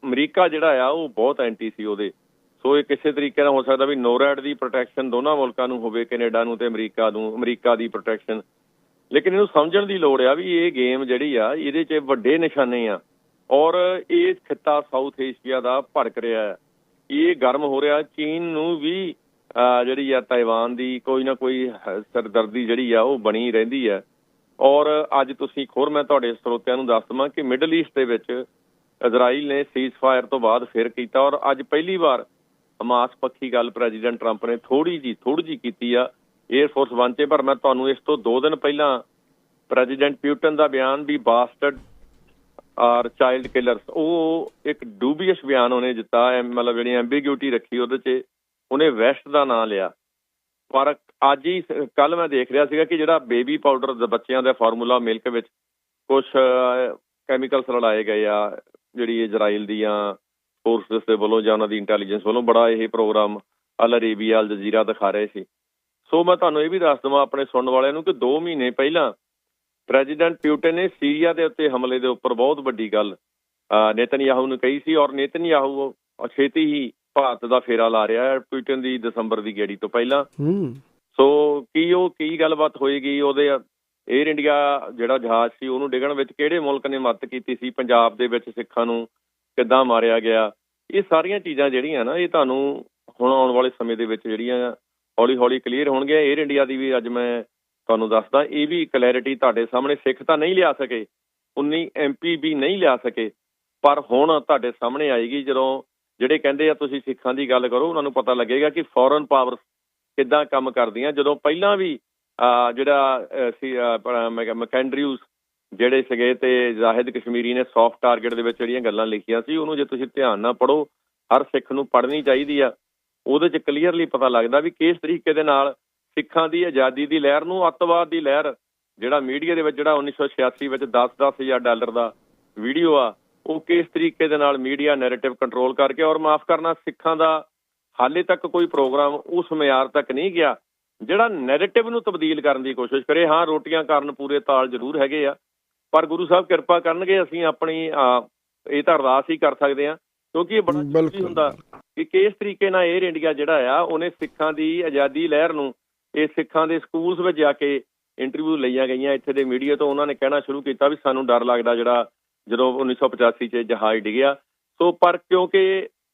Speaker 2: ਅਮਰੀਕਾ ਜਿਹੜਾ ਆ, ਉਹ ਬਹੁਤ ਐਂਟੀ ਸੀ ਉਹਦੇ। ਸੋ ਇਹ ਕਿਸੇ ਤਰੀਕੇ ਨਾਲ ਹੋ ਸਕਦਾ ਵੀ ਨੋਰੈਡ ਦੀ ਪ੍ਰੋਟੈਕਸ਼ਨ ਦੋਨਾਂ ਮੁਲਕਾਂ ਨੂੰ ਹੋਵੇ, ਕੈਨੇਡਾ ਨੂੰ ਤੇ ਅਮਰੀਕਾ ਨੂੰ, ਅਮਰੀਕਾ ਦੀ ਪ੍ਰੋਟੈਕਸ਼ਨ ਲੇਕਿਨ ਇਹਨੂੰ ਸਮਝਣ ਦੀ ਲੋੜ ਆ ਵੀ ਇਹ ਗੇਮ ਜਿਹੜੀ ਆ, ਇਹਦੇ 'ਚ ਵੱਡੇ ਨਿਸ਼ਾਨੇ ਆ। ਔਰ ਇਹ ਖਿੱਤਾ ਸਾਊਥ ਏਸ਼ੀਆ ਦਾ ਭੜਕ ਰਿਹਾ ਹੈ ਇਹ ਗਰਮ ਹੋ ਰਿਹਾ। ਚੀਨ ਨੂੰ ਵੀ ਜਿਹੜੀ ਆ ਤਾਈਵਾਨ ਦੀ ਕੋਈ ਨਾ ਕੋਈ ਸਰਦਰਦੀ ਜਿਹੜੀ ਆ, ਉਹ ਬਣੀ ਰਹਿੰਦੀ ਹੈ ਔਰ ਅੱਜ ਤੁਸੀਂ ਹੋਰ ਮੈਂ ਤੁਹਾਡੇ ਸਰੋਤਿਆਂ ਨੂੰ ਦੱਸ ਦਵਾਂ ਕਿ ਮਿਡਲ ਈਸਟ ਦੇ ਵਿੱਚ ਇਜ਼ਰਾਈਲ ਨੇ ਸੀਜ਼ਫਾਇਰ ਤੋਂ ਬਾਅਦ ਫਿਰ ਕੀਤਾ ਔਰ ਅੱਜ ਪਹਿਲੀ ਵਾਰ ਹਮਾਸ ਪੱਖੀ ਗੱਲ ਪ੍ਰੈਜ਼ੀਡੈਂਟ ਟਰੰਪ ਨੇ ਥੋੜੀ ਜੀ ਥੋੜੀ ਜੀ ਕੀਤੀ ਆ 에ਅਰ ਫੋਰਸ ਵਨ 'ਚ, ਪਰ ਮੈਂ ਤੁਹਾਨੂੰ ਇਸ ਤੋਂ 2 ਦਿਨ ਪਹਿਲਾਂ ਪ੍ਰੈਜ਼ੀਡੈਂਟ ਪਿਊਟਨ ਦਾ ਬਿਆਨ ਵੀ ਬਾਸਟਰਡ ਆਰ ਚਾਈਲਡ ਕਿਲਰਸ ਉਹ ਇੱਕ ਡੂਬੀਅਸ ਬਿਆਨ ਉਹਨੇ ਦਿੱਤਾ ਮਤਲਬ ਜਿਹੜੀ ਐਂਬੀਗਿਊਟੀ ਰੱਖੀ ਉਹਦੇ 'ਚ, ਉਹਨੇ ਵੈਸਟ ਦਾ ਨਾਂ ਲਿਆ। ਪਰ ਅੱਜ ਹੀ ਕੱਲ ਮੈਂ ਦੇਖ ਰਿਹਾ ਸੀਗਾ ਕਿ ਜਿਹੜਾ ਬੇਬੀ ਪਾਊਡਰ ਬੱਚਿਆਂ ਦਾ ਫਾਰਮੂਲਾ ਮਿਲਕ ਵਿੱਚ ਕੁਝ ਕੈਮੀਕਲਸ ਰਲਾਏ ਗਏ ਆ ਜਿਹੜੀ ਇਜ਼ਰਾਈਲ ਦੀਆਂ ਫੋਰਸਸ ਦੇ ਵੱਲੋਂ ਜਾਂ ਉਹਨਾਂ ਦੀ ਇੰਟੈਲੀਜੈਂਸ ਵੱਲੋਂ ਬੜਾ ਇਹ programme Al Arabiya Al Jazeera ਦਿਖਾ ਰਹੇ ਸੀ। ਸੋ ਮੈਂ ਤੁਹਾਨੂੰ ਇਹ ਵੀ ਦੱਸ ਦਵਾਂ ਆਪਣੇ ਸੁਣਨ ਵਾਲਿਆਂ ਨੂੰ ਕਿ 2 ਮਹੀਨੇ ਪਹਿਲਾਂ ਪ੍ਰੈਜ਼ੀਡੈਂਟ ਪਿਊਟਨ ਨੇ ਸੀਰੀਆ ਦੇ ਉੱਤੇ ਹਮਲੇ ਦੇ ਉੱਪਰ ਬਹੁਤ ਵੱਡੀ ਗੱਲ ਅਹ, ਨੇਤਨਯਾਹੂ ਨੂੰ ਕਹੀ ਸੀ ਔਰ ਨੇਤਨਯਾਹੂ ਛੇਤੀ ਹੀ ਭਾਰਤ ਦਾ ਫੇਰਾ ਲਾ ਰਿਹਾ ਹੈ ਪਿਊਟਨ ਦੀ ਦਸੰਬਰ ਦੀ ਗੇੜੀ ਤੋਂ ਪਹਿਲਾਂ।
Speaker 1: ਹੂੰ।
Speaker 2: ਸੋ ਕੀ ਉਹ ਕੀ ਗੱਲਬਾਤ ਹੋਏਗੀ? ਉਹਦੇ 에ਅਰ ਇੰਡੀਆ ਜਿਹੜਾ ਜਹਾਜ਼ ਸੀ ਉਹਨੂੰ ਡਿੱਗਣ ਵਿੱਚ ਕਿਹੜੇ ਮੁਲਕ ਨੇ ਮਦਦ ਕੀਤੀ ਸੀ? ਪੰਜਾਬ ਦੇ ਵਿੱਚ ਸਿੱਖਾਂ ਨੂੰ ਕਿੱਦਾਂ ਮਾਰਿਆ ਗਿਆ? ਇਹ ਸਾਰੀਆਂ ਚੀਜ਼ਾਂ ਜਿਹੜੀਆਂ ਨਾ ਇਹ ਤੁਹਾਨੂੰ ਹੁਣ ਆਉਣ ਵਾਲੇ ਸਮੇਂ ਦੇ ਵਿੱਚ ਜਿਹੜੀਆਂ ਹੌਲੀ ਹੌਲੀ ਕਲੀਅਰ ਹੋਣਗੀਆਂ। 에ਅਰ ਇੰਡੀਆ ਦੀ ਵੀ ਅੱਜ ਮੈਂ ਤੁਹਾਨੂੰ ਦੱਸਦਾ ਇਹ ਵੀ ਕਲੈਰਿਟੀ ਤੁਹਾਡੇ ਸਾਹਮਣੇ ਸਿੱਖ ਤਾਂ ਨਹੀਂ ਲਿਆ ਸਕੇ 19 ਐਮਪੀ ਵੀ ਨਹੀਂ ਲਿਆ ਸਕੇ ਪਰ ਹੁਣ ਤੁਹਾਡੇ ਸਾਹਮਣੇ ਆਏਗੀ ਜਦੋਂ ਜਿਹੜੇ ਕਹਿੰਦੇ ਆ ਤੁਸੀਂ ਸਿੱਖਾਂ ਦੀ ਗੱਲ ਕਰੋ ਉਹਨਾਂ ਨੂੰ ਪਤਾ ਲੱਗੇਗਾ ਕਿ ਫੋਰਨ ਪਾਵਰ ਕਿੱਦਾਂ ਕੰਮ ਕਰਦੀਆਂ। ਜਦੋਂ ਪਹਿਲਾਂ ਵੀ ਜਿਹੜਾ ਸੀ ਅਹ, ਜਿਹੜੇ ਸੀਗੇ ਤੇ ਜ਼ਾਹਿਦ ਕਸ਼ਮੀਰੀ ਨੇ ਸੌਫਟ ਟਾਰਗੇਟ ਦੇ ਵਿੱਚ ਜਿਹੜੀਆਂ ਗੱਲਾਂ ਲਿਖੀਆਂ ਸੀ ਉਹਨੂੰ ਜੇ ਤੁਸੀਂ ਧਿਆਨ ਨਾਲ ਪੜੋ ਹਰ ਸਿੱਖ ਨੂੰ ਪੜ੍ਹਨੀ ਚਾਹੀਦੀ ਆ। ਉਹਦੇ ਚ ਕਲੀਅਰਲੀ ਪਤਾ ਲੱਗਦਾ ਵੀ ਕਿਸ ਤਰੀਕੇ ਦੇ ਨਾਲ ਸਿੱਖਾਂ ਦੀ ਆਜ਼ਾਦੀ ਦੀ ਲਹਿਰ ਨੂੰ ਅੱਤਵਾਦ ਦੀ ਲਹਿਰ ਜਿਹੜਾ ਮੀਡੀਆ ਦੇ ਵਿੱਚ ਜਿਹੜਾ 1986 ਵਿੱਚ 10-10 ਹਜ਼ਾਰ ਡਾਲਰ ਦਾ ਵੀਡੀਓ ਆ ਉਹ ਕਿਸ ਤਰੀਕੇ ਦੇ ਨਾਲ ਮੀਡੀਆ ਨੈਰੇਟਿਵ ਕੰਟਰੋਲ ਕਰਕੇ ਔਰ ਮਾਫ ਕਰਨਾ ਸਿੱਖਾਂ ਦਾ ਹਾਲੇ ਤੱਕ ਕੋਈ ਪ੍ਰੋਗਰਾਮ ਉਸ ਮਿਆਰ ਤੱਕ ਨਹੀਂ ਗਿਆ ਜਿਹੜਾ ਨੈਰੇਟਿਵ ਨੂੰ ਤਬਦੀਲ ਕਰਨ ਦੀ ਕੋਸ਼ਿਸ਼ ਕਰੇ ਹਾਂ ਰੋਟੀਆਂ ਕਰਨ ਪੂਰੇ ਤਾਲ ਜ਼ਰੂਰ ਹੈਗੇ ਆ ਪਰ ਗੁਰੂ ਸਾਹਿਬ ਕਿਰਪਾ ਕਰਨਗੇ ਅਸੀਂ ਆਪਣੀ ਇਹ ਤਾਂ ਅਰਦਾਸ ਹੀ ਕਰ ਸਕਦੇ ਆ ਕਿਉਂਕਿ ਇਹ ਬੜਾ ਜ਼ਰੂਰੀ। ਹੁੰਦਾ ਕਿ ਕਿਸ ਤਰੀਕੇ ਨਾਲ 에ਅਰ ਇੰਡੀਆ ਜਿਹੜਾ ਆ ਉਹਨੇ ਸਿੱਖਾਂ ਦੀ ਆਜ਼ਾਦੀ ਲਹਿਰ ਨੂੰ ਇਹ ਸਿੱਖਾਂ ਦੇ ਸਕੂਲਸ ਵਿੱਚ ਜਾ ਕੇ ਇੰਟਰਵਿਊ ਲਈਆਂ ਗਈਆਂ ਇੱਥੇ ਦੇ ਮੀਡੀਆ ਤੋਂ ਉਹਨਾਂ ਨੇ ਕਹਿਣਾ ਸ਼ੁਰੂ ਕੀਤਾ ਵੀ ਸਾਨੂੰ ਡਰ ਲੱਗਦਾ ਜਿਹੜਾ ਜਦੋਂ 1985 ਚ ਜਹਾਜ਼ ਡਿੱਗਿਆ, ਸੋ ਪਰ ਕਿਉਂਕਿ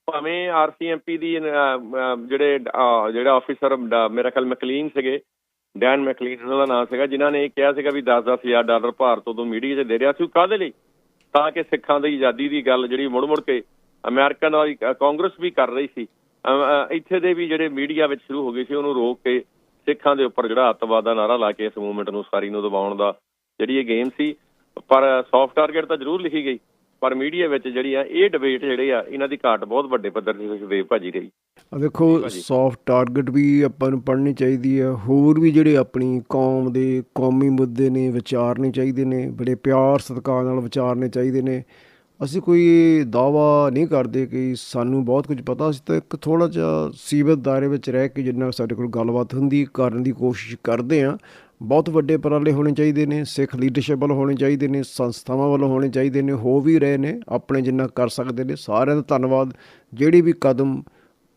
Speaker 2: ਭਾਵੇਂ ਆਰਸੀਐਮਪੀ ਦੀ ਜਿਹੜੇ ਜਿਹੜਾ ਆਫੀਸਰ ਮੇਰਾ ਖਿਆਲ ਮੈਕਲੀਨ ਸੀਗੇ, ਡੈਨ ਮੈਕਲੀਨ ਉਹਨਾਂ ਦਾ ਨਾਮ ਸੀਗਾ, ਜਿਨ੍ਹਾਂ ਨੇ ਇਹ ਕਿਹਾ ਸੀਗਾ ਵੀ 10-10 ਹਜ਼ਾਰ ਡਾਲਰ ਭਾਰਤ ਤੋਂ ਮੀਡੀਆ 'ਚ ਦੇ ਰਿਹਾ ਸੀ, ਉਹ ਕਾਹਦੇ ਲਈ? ਤਾਂ ਕਿ ਸਿੱਖਾਂ ਦੀ ਆਜ਼ਾਦੀ ਦੀ ਗੱਲ ਜਿਹੜੀ ਮੁੜ-ਮੁੜ ਕੇ ਅਮਰੀਕਨ ਵਾਲੀ ਕਾਂਗਰਸ ਵੀ ਕਰ ਰਹੀ ਸੀ ਇੱਥੇ ਦੇ ਵੀ ਜਿਹੜੇ ਮੀਡੀਆ ਵਿੱਚ ਸ਼ੁਰੂ ਹੋ ਗਈ ਸੀ, ਉਹਨੂੰ ਰੋਕ ਕੇ ਸਿੱਖਾਂ ਦੇ ਉੱਪਰ ਜਿਹੜਾ ਅੱਤਵਾਦ ਦਾ ਨਾਰਾ ਲਾ ਕੇ ਇਸ ਮੂਵਮੈਂਟ ਨੂੰ ਸਾਰੀ ਨੂੰ ਦਬਾਉਣ ਦਾ ਜਿਹੜੀ ਇਹ ਗੇਮ ਸੀ ਪਰ ਸੌਫਟ ਟਾਰਗੇਟ ਤਾਂ ਜ਼ਰੂਰ ਲਿਖੀ ਗਈ ਪਰ ਮੀਡੀਆ ਵਿੱਚ ਜਿਹੜੀ ਆ ਇਹ ਡਿਬੇਟ ਜਿਹੜੇ ਆ ਇਹਨਾਂ ਦੀ ਘਾਟ ਬਹੁਤ ਵੱਡੇ ਪੱਧਰ ਤੇ ਸੁਖਦੇਵ ਭਾਜੀ ਰਹੀ
Speaker 1: ਆ ਦੇਖੋ। ਸੌਫਟ ਟਾਰਗੇਟ ਵੀ ਆਪਾਂ ਨੂੰ ਪੜ੍ਹਨੀ ਚਾਹੀਦੀ ਹੈ ਹੋਰ ਵੀ ਜਿਹੜੇ ਆਪਣੀ ਕੌਮ ਦੇ ਕੌਮੀ ਮੁੱਦੇ ਨੇ ਵਿਚਾਰਨੇ ਚਾਹੀਦੇ ਨੇ ਬੜੇ ਪਿਆਰ ਸਤਿਕਾਰ ਨਾਲ ਵਿਚਾਰਨੇ ਚਾਹੀਦੇ ਨੇ ਅਸੀਂ ਕੋਈ ਦਾਵਾ ਨਹੀਂ ਕਰਦੇ ਕਿ ਸਾਨੂੰ ਬਹੁਤ ਕੁਝ ਪਤਾ ਅਸੀਂ ਤਾਂ ਇੱਕ ਥੋੜਾ ਜਿਹਾ ਸੀਮਤ ਦਾਇਰੇ ਵਿੱਚ ਰਹਿ ਕੇ ਜਿੰਨਾ ਸਾਡੇ ਕੋਲ ਗੱਲਬਾਤ ਹੁੰਦੀ ਕਰਨ ਦੀ ਕੋਸ਼ਿਸ਼ ਕਰਦੇ ਆ ਬਹੁਤ ਵੱਡੇ ਉਪਰਾਲੇ ਹੋਣੇ ਚਾਹੀਦੇ ਨੇ, ਸਿੱਖ ਲੀਡਰਸ਼ਿਪ ਵੱਲੋਂ ਹੋਣੇ ਚਾਹੀਦੇ ਨੇ, ਸੰਸਥਾਵਾਂ ਵੱਲੋਂ ਹੋਣੇ ਚਾਹੀਦੇ ਨੇ, ਹੋ ਵੀ ਰਹੇ ਨੇ, ਆਪਣੇ ਜਿੰਨਾ ਕਰ ਸਕਦੇ ਨੇ, ਸਾਰਿਆਂ ਦਾ ਧੰਨਵਾਦ। ਜਿਹੜੇ ਵੀ ਕਦਮ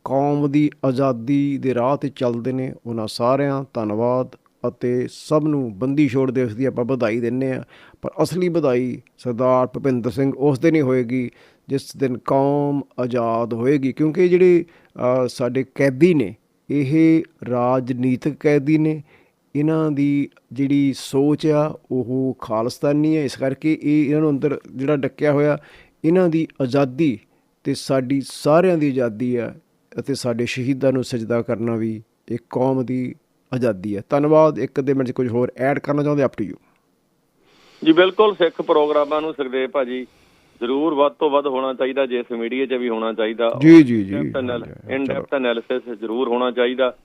Speaker 1: ਕੌਮ ਦੀ ਆਜ਼ਾਦੀ ਦੇ ਰਾਹ ਤੇ ਚੱਲਦੇ ਨੇ, ਉਹਨਾਂ ਸਾਰਿਆਂ ਧੰਨਵਾਦ ਅਤੇ ਸਭ ਨੂੰ ਬੰਦੀ ਛੋੜ ਦਿਵਸ ਦੀ ਆਪਾਂ ਵਧਾਈ ਦਿੰਨੇ ਆ ਪਰ ਅਸਲੀ ਵਧਾਈ ਸਰਦਾਰ ਭੁਪਿੰਦਰ ਸਿੰਘ ਉਸ ਦਿਨ ਹੀ ਹੋਏਗੀ, ਜਿਸ ਦਿਨ ਕੌਮ ਆਜ਼ਾਦ ਹੋਏਗੀ। ਕਿਉਂਕਿ ਜਿਹੜੇ ਸਾਡੇ ਕੈਦੀ ਨੇ, ਇਹ ਰਾਜਨੀਤਿਕ ਕੈਦੀ ਨੇ ਇਹਨਾਂ ਦੀ ਜਿਹੜੀ ਸੋਚ ਆ ਉਹ ਖਾਲਸਤਾਨੀ ਹੈ ਇਸ ਕਰਕੇ ਇਹ ਇਹਨਾਂ ਨੂੰ ਅੰਦਰ ਜਿਹੜਾ ਡੱਕਿਆ ਹੋਇਆ ਇਹਨਾਂ ਦੀ ਆਜ਼ਾਦੀ ਤੇ ਸਾਡੀ ਸਾਰਿਆਂ ਦੀ ਆਜ਼ਾਦੀ ਹੈ ਅਤੇ ਸਾਡੇ ਸ਼ਹੀਦਾਂ ਨੂੰ ਸਜਦਾ ਕਰਨਾ ਵੀ ਇੱਕ ਕੌਮ ਦੀ ਆਜ਼ਾਦੀ ਹੈ ਧੰਨਵਾਦ। ਇੱਕ ਦੇ ਮਿੰਟ ਕੁਝ ਹੋਰ ਐਡ ਕਰਨਾ ਚਾਹੁੰਦੇ ਅਪ ਟੂ ਯੂ
Speaker 2: ਜੀ ਬਿਲਕੁਲ ਸਿੱਖ ਪ੍ਰੋਗਰਾਮਾਂ ਨੂੰ ਸੁਖਦੇਵ ਭਾਜੀ ਜ਼ਰੂਰ ਵੱਧ ਤੋਂ ਵੱਧ ਹੋਣਾ ਚਾਹੀਦਾ ਜਿਸ ਮੀਡੀਆ 'ਚ ਵੀ ਹੋਣਾ ਚਾਹੀਦਾ।
Speaker 1: ਜੀ ਜੀ ਜੀ।
Speaker 2: ਇਨ ਡੈਪਥ ਐਨਾਲਿਸਿਸ ਜ਼ਰੂਰ ਹੋਣਾ ਚਾਹੀਦਾ।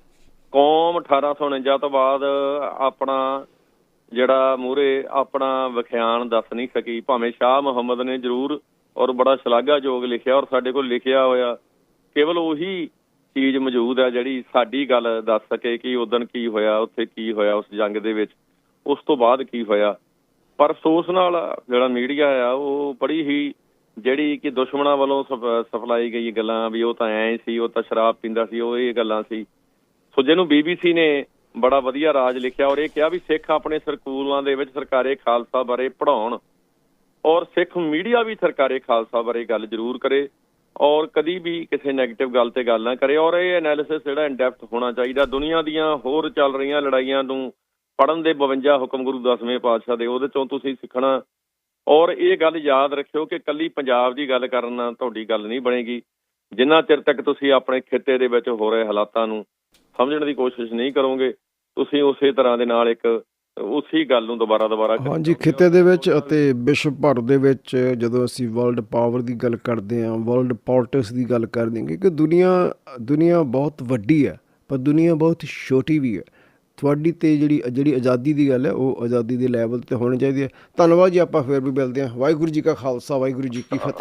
Speaker 2: ਕੌਮ 1849 ਤੋਂ ਬਾਅਦ ਆਪਣਾ ਜਿਹੜਾ ਮੂਰੇ ਆਪਣਾ ਵਿਖਿਆਨ ਦੱਸ ਨਹੀਂ ਸਕੀ। ਭਾਵੇਂ ਸ਼ਾਹ ਮੁਹੰਮਦ ਨੇ ਜ਼ਰੂਰ ਔਰ ਬੜਾ ਸ਼ਲਾਘਾਯੋਗ ਲਿਖਿਆ ਔਰ ਸਾਡੇ ਕੋਲ ਲਿਖਿਆ ਹੋਇਆ, ਕੇਵਲ ਉਹੀ ਚੀਜ਼ ਮੌਜੂਦ ਹੈ ਜਿਹੜੀ ਸਾਡੀ ਗੱਲ ਦੱਸ ਸਕੇ ਕਿ ਉਦੋਂ ਕੀ ਹੋਇਆ, ਉੱਥੇ ਕੀ ਹੋਇਆ, ਉਸ ਜੰਗ ਦੇ ਵਿੱਚ, ਉਸ ਤੋਂ ਬਾਅਦ ਕੀ ਹੋਇਆ। ਪਰ ਅਫਸੋਸ ਨਾਲ ਜਿਹੜਾ ਮੀਡੀਆ ਆ, ਉਹ ਬੜੀ ਹੀ ਜਿਹੜੀ ਕਿ ਦੁਸ਼ਮਣਾਂ ਵੱਲੋਂ ਸਪਲਾਈ ਗਈ ਗੱਲਾਂ ਵੀ ਉਹ ਤਾਂ ਐ ਸੀ, ਉਹ ਤਾਂ ਸ਼ਰਾਬ ਪੀਂਦਾ ਸੀ, ਉਹ ਇਹ ਗੱਲਾਂ ਸੀ। ਸੋ ਜਿਹਨੂੰ ਬੀਬੀਸੀ ਨੇ ਬੜਾ ਵਧੀਆ ਰਾਜ ਲਿਖਿਆ ਔਰ ਇਹ ਕਿਹਾ ਵੀ ਸਿੱਖ ਆਪਣੇ ਸਕੂਲਾਂ ਦੇ ਵਿੱਚ ਸਰਕਾਰੇ ਖਾਲਸਾ ਬਾਰੇ ਪੜ੍ਹਾਉਣ ਔਰ ਸਿੱਖ ਮੀਡੀਆ ਵੀ ਸਰਕਾਰੇ ਖਾਲਸਾ ਬਾਰੇ ਗੱਲ ਜ਼ਰੂਰ ਕਰੇ ਔਰ ਕਦੀ ਵੀ ਕਿਸੇ 네ਗੇਟਿਵ ਗੱਲ ਤੇ ਗੱਲ ਨਾ ਕਰੇ ਔਰ ਇਹ ਐਨਾਲਿਸਿਸ ਜਿਹੜਾ ਇਨ ਡੈਪਥ ਹੋਣਾ ਚਾਹੀਦਾ, ਦੁਨੀਆ ਦੀਆਂ ਹੋਰ ਚੱਲ ਰਹੀਆਂ ਲੜਾਈਆਂ ਨੂੰ ਪੜਨ ਦੇ 52 ਹੁਕਮ ਗੁਰੂ ਦਸਵੇਂ ਪਾਤਸ਼ਾਹ ਦੇ ਉਹਦੇ ਚੋਂ ਤੁਸੀਂ ਸਿੱਖਣਾ ਔਰ ਇਹ ਗੱਲ ਯਾਦ ਰੱਖਿਓ ਕਿ ਕੱਲੀ ਪੰਜਾਬ ਦੀ ਗੱਲ ਕਰਨਾ ਤੁਹਾਡੀ ਗੱਲ ਨਹੀਂ ਬਣੇਗੀ, ਜਿੰਨਾ ਚਿਰ ਤੱਕ ਤੁਸੀਂ ਆਪਣੇ ਖਿੱਤੇ ਦੇ ਵਿੱਚ ਹੋ ਰਹੇ ਹਾਲਾਤਾਂ ਨੂੰ ਸਮਝਣ ਦੀ ਕੋਸ਼ਿਸ਼ ਨਹੀਂ ਕਰੋਗੇ ਤੁਸੀਂ ਉਸੇ ਤਰ੍ਹਾਂ ਦੇ ਨਾਲ ਇੱਕ ਉਸੇ ਗੱਲ ਨੂੰ ਦੁਬਾਰਾ ਦੁਬਾਰਾ
Speaker 1: ਹਾਂਜੀ। ਖਿੱਤੇ ਦੇ ਵਿੱਚ ਅਤੇ ਵਿਸ਼ਵ ਭਰ ਦੇ ਵਿੱਚ ਜਦੋਂ ਅਸੀਂ ਵਰਲਡ ਪਾਵਰ ਦੀ ਗੱਲ ਕਰਦੇ ਹਾਂ ਵਰਲਡ ਪੋਲਿਟਿਕਸ ਦੀ ਗੱਲ ਕਰਦੇ ਹਾਂ ਕਿ ਦੁਨੀਆ ਦੁਨੀਆ ਬਹੁਤ ਵੱਡੀ ਹੈ ਪਰ ਦੁਨੀਆ ਬਹੁਤ ਛੋਟੀ ਵੀ ਹੈ। ਤੁਹਾਡੀ ਤੇ ਜਿਹੜੀ ਜਿਹੜੀ ਆਜ਼ਾਦੀ ਦੀ ਗੱਲ ਹੈ ਉਹ ਆਜ਼ਾਦੀ ਦੇ ਲੈਵਲ ਤੇ ਹੋਣੀ ਚਾਹੀਦੀ ਹੈ। ਧੰਨਵਾਦ ਜੀ ਆਪਾਂ ਫੇਰ ਵੀ ਮਿਲਦੇ ਹਾਂ। ਵਾਹਿਗੁਰੂ ਜੀ ਕਾ ਖਾਲਸਾ ਵਾਹਿਗੁਰੂ ਜੀ ਕੀ ਫਤਿਹ।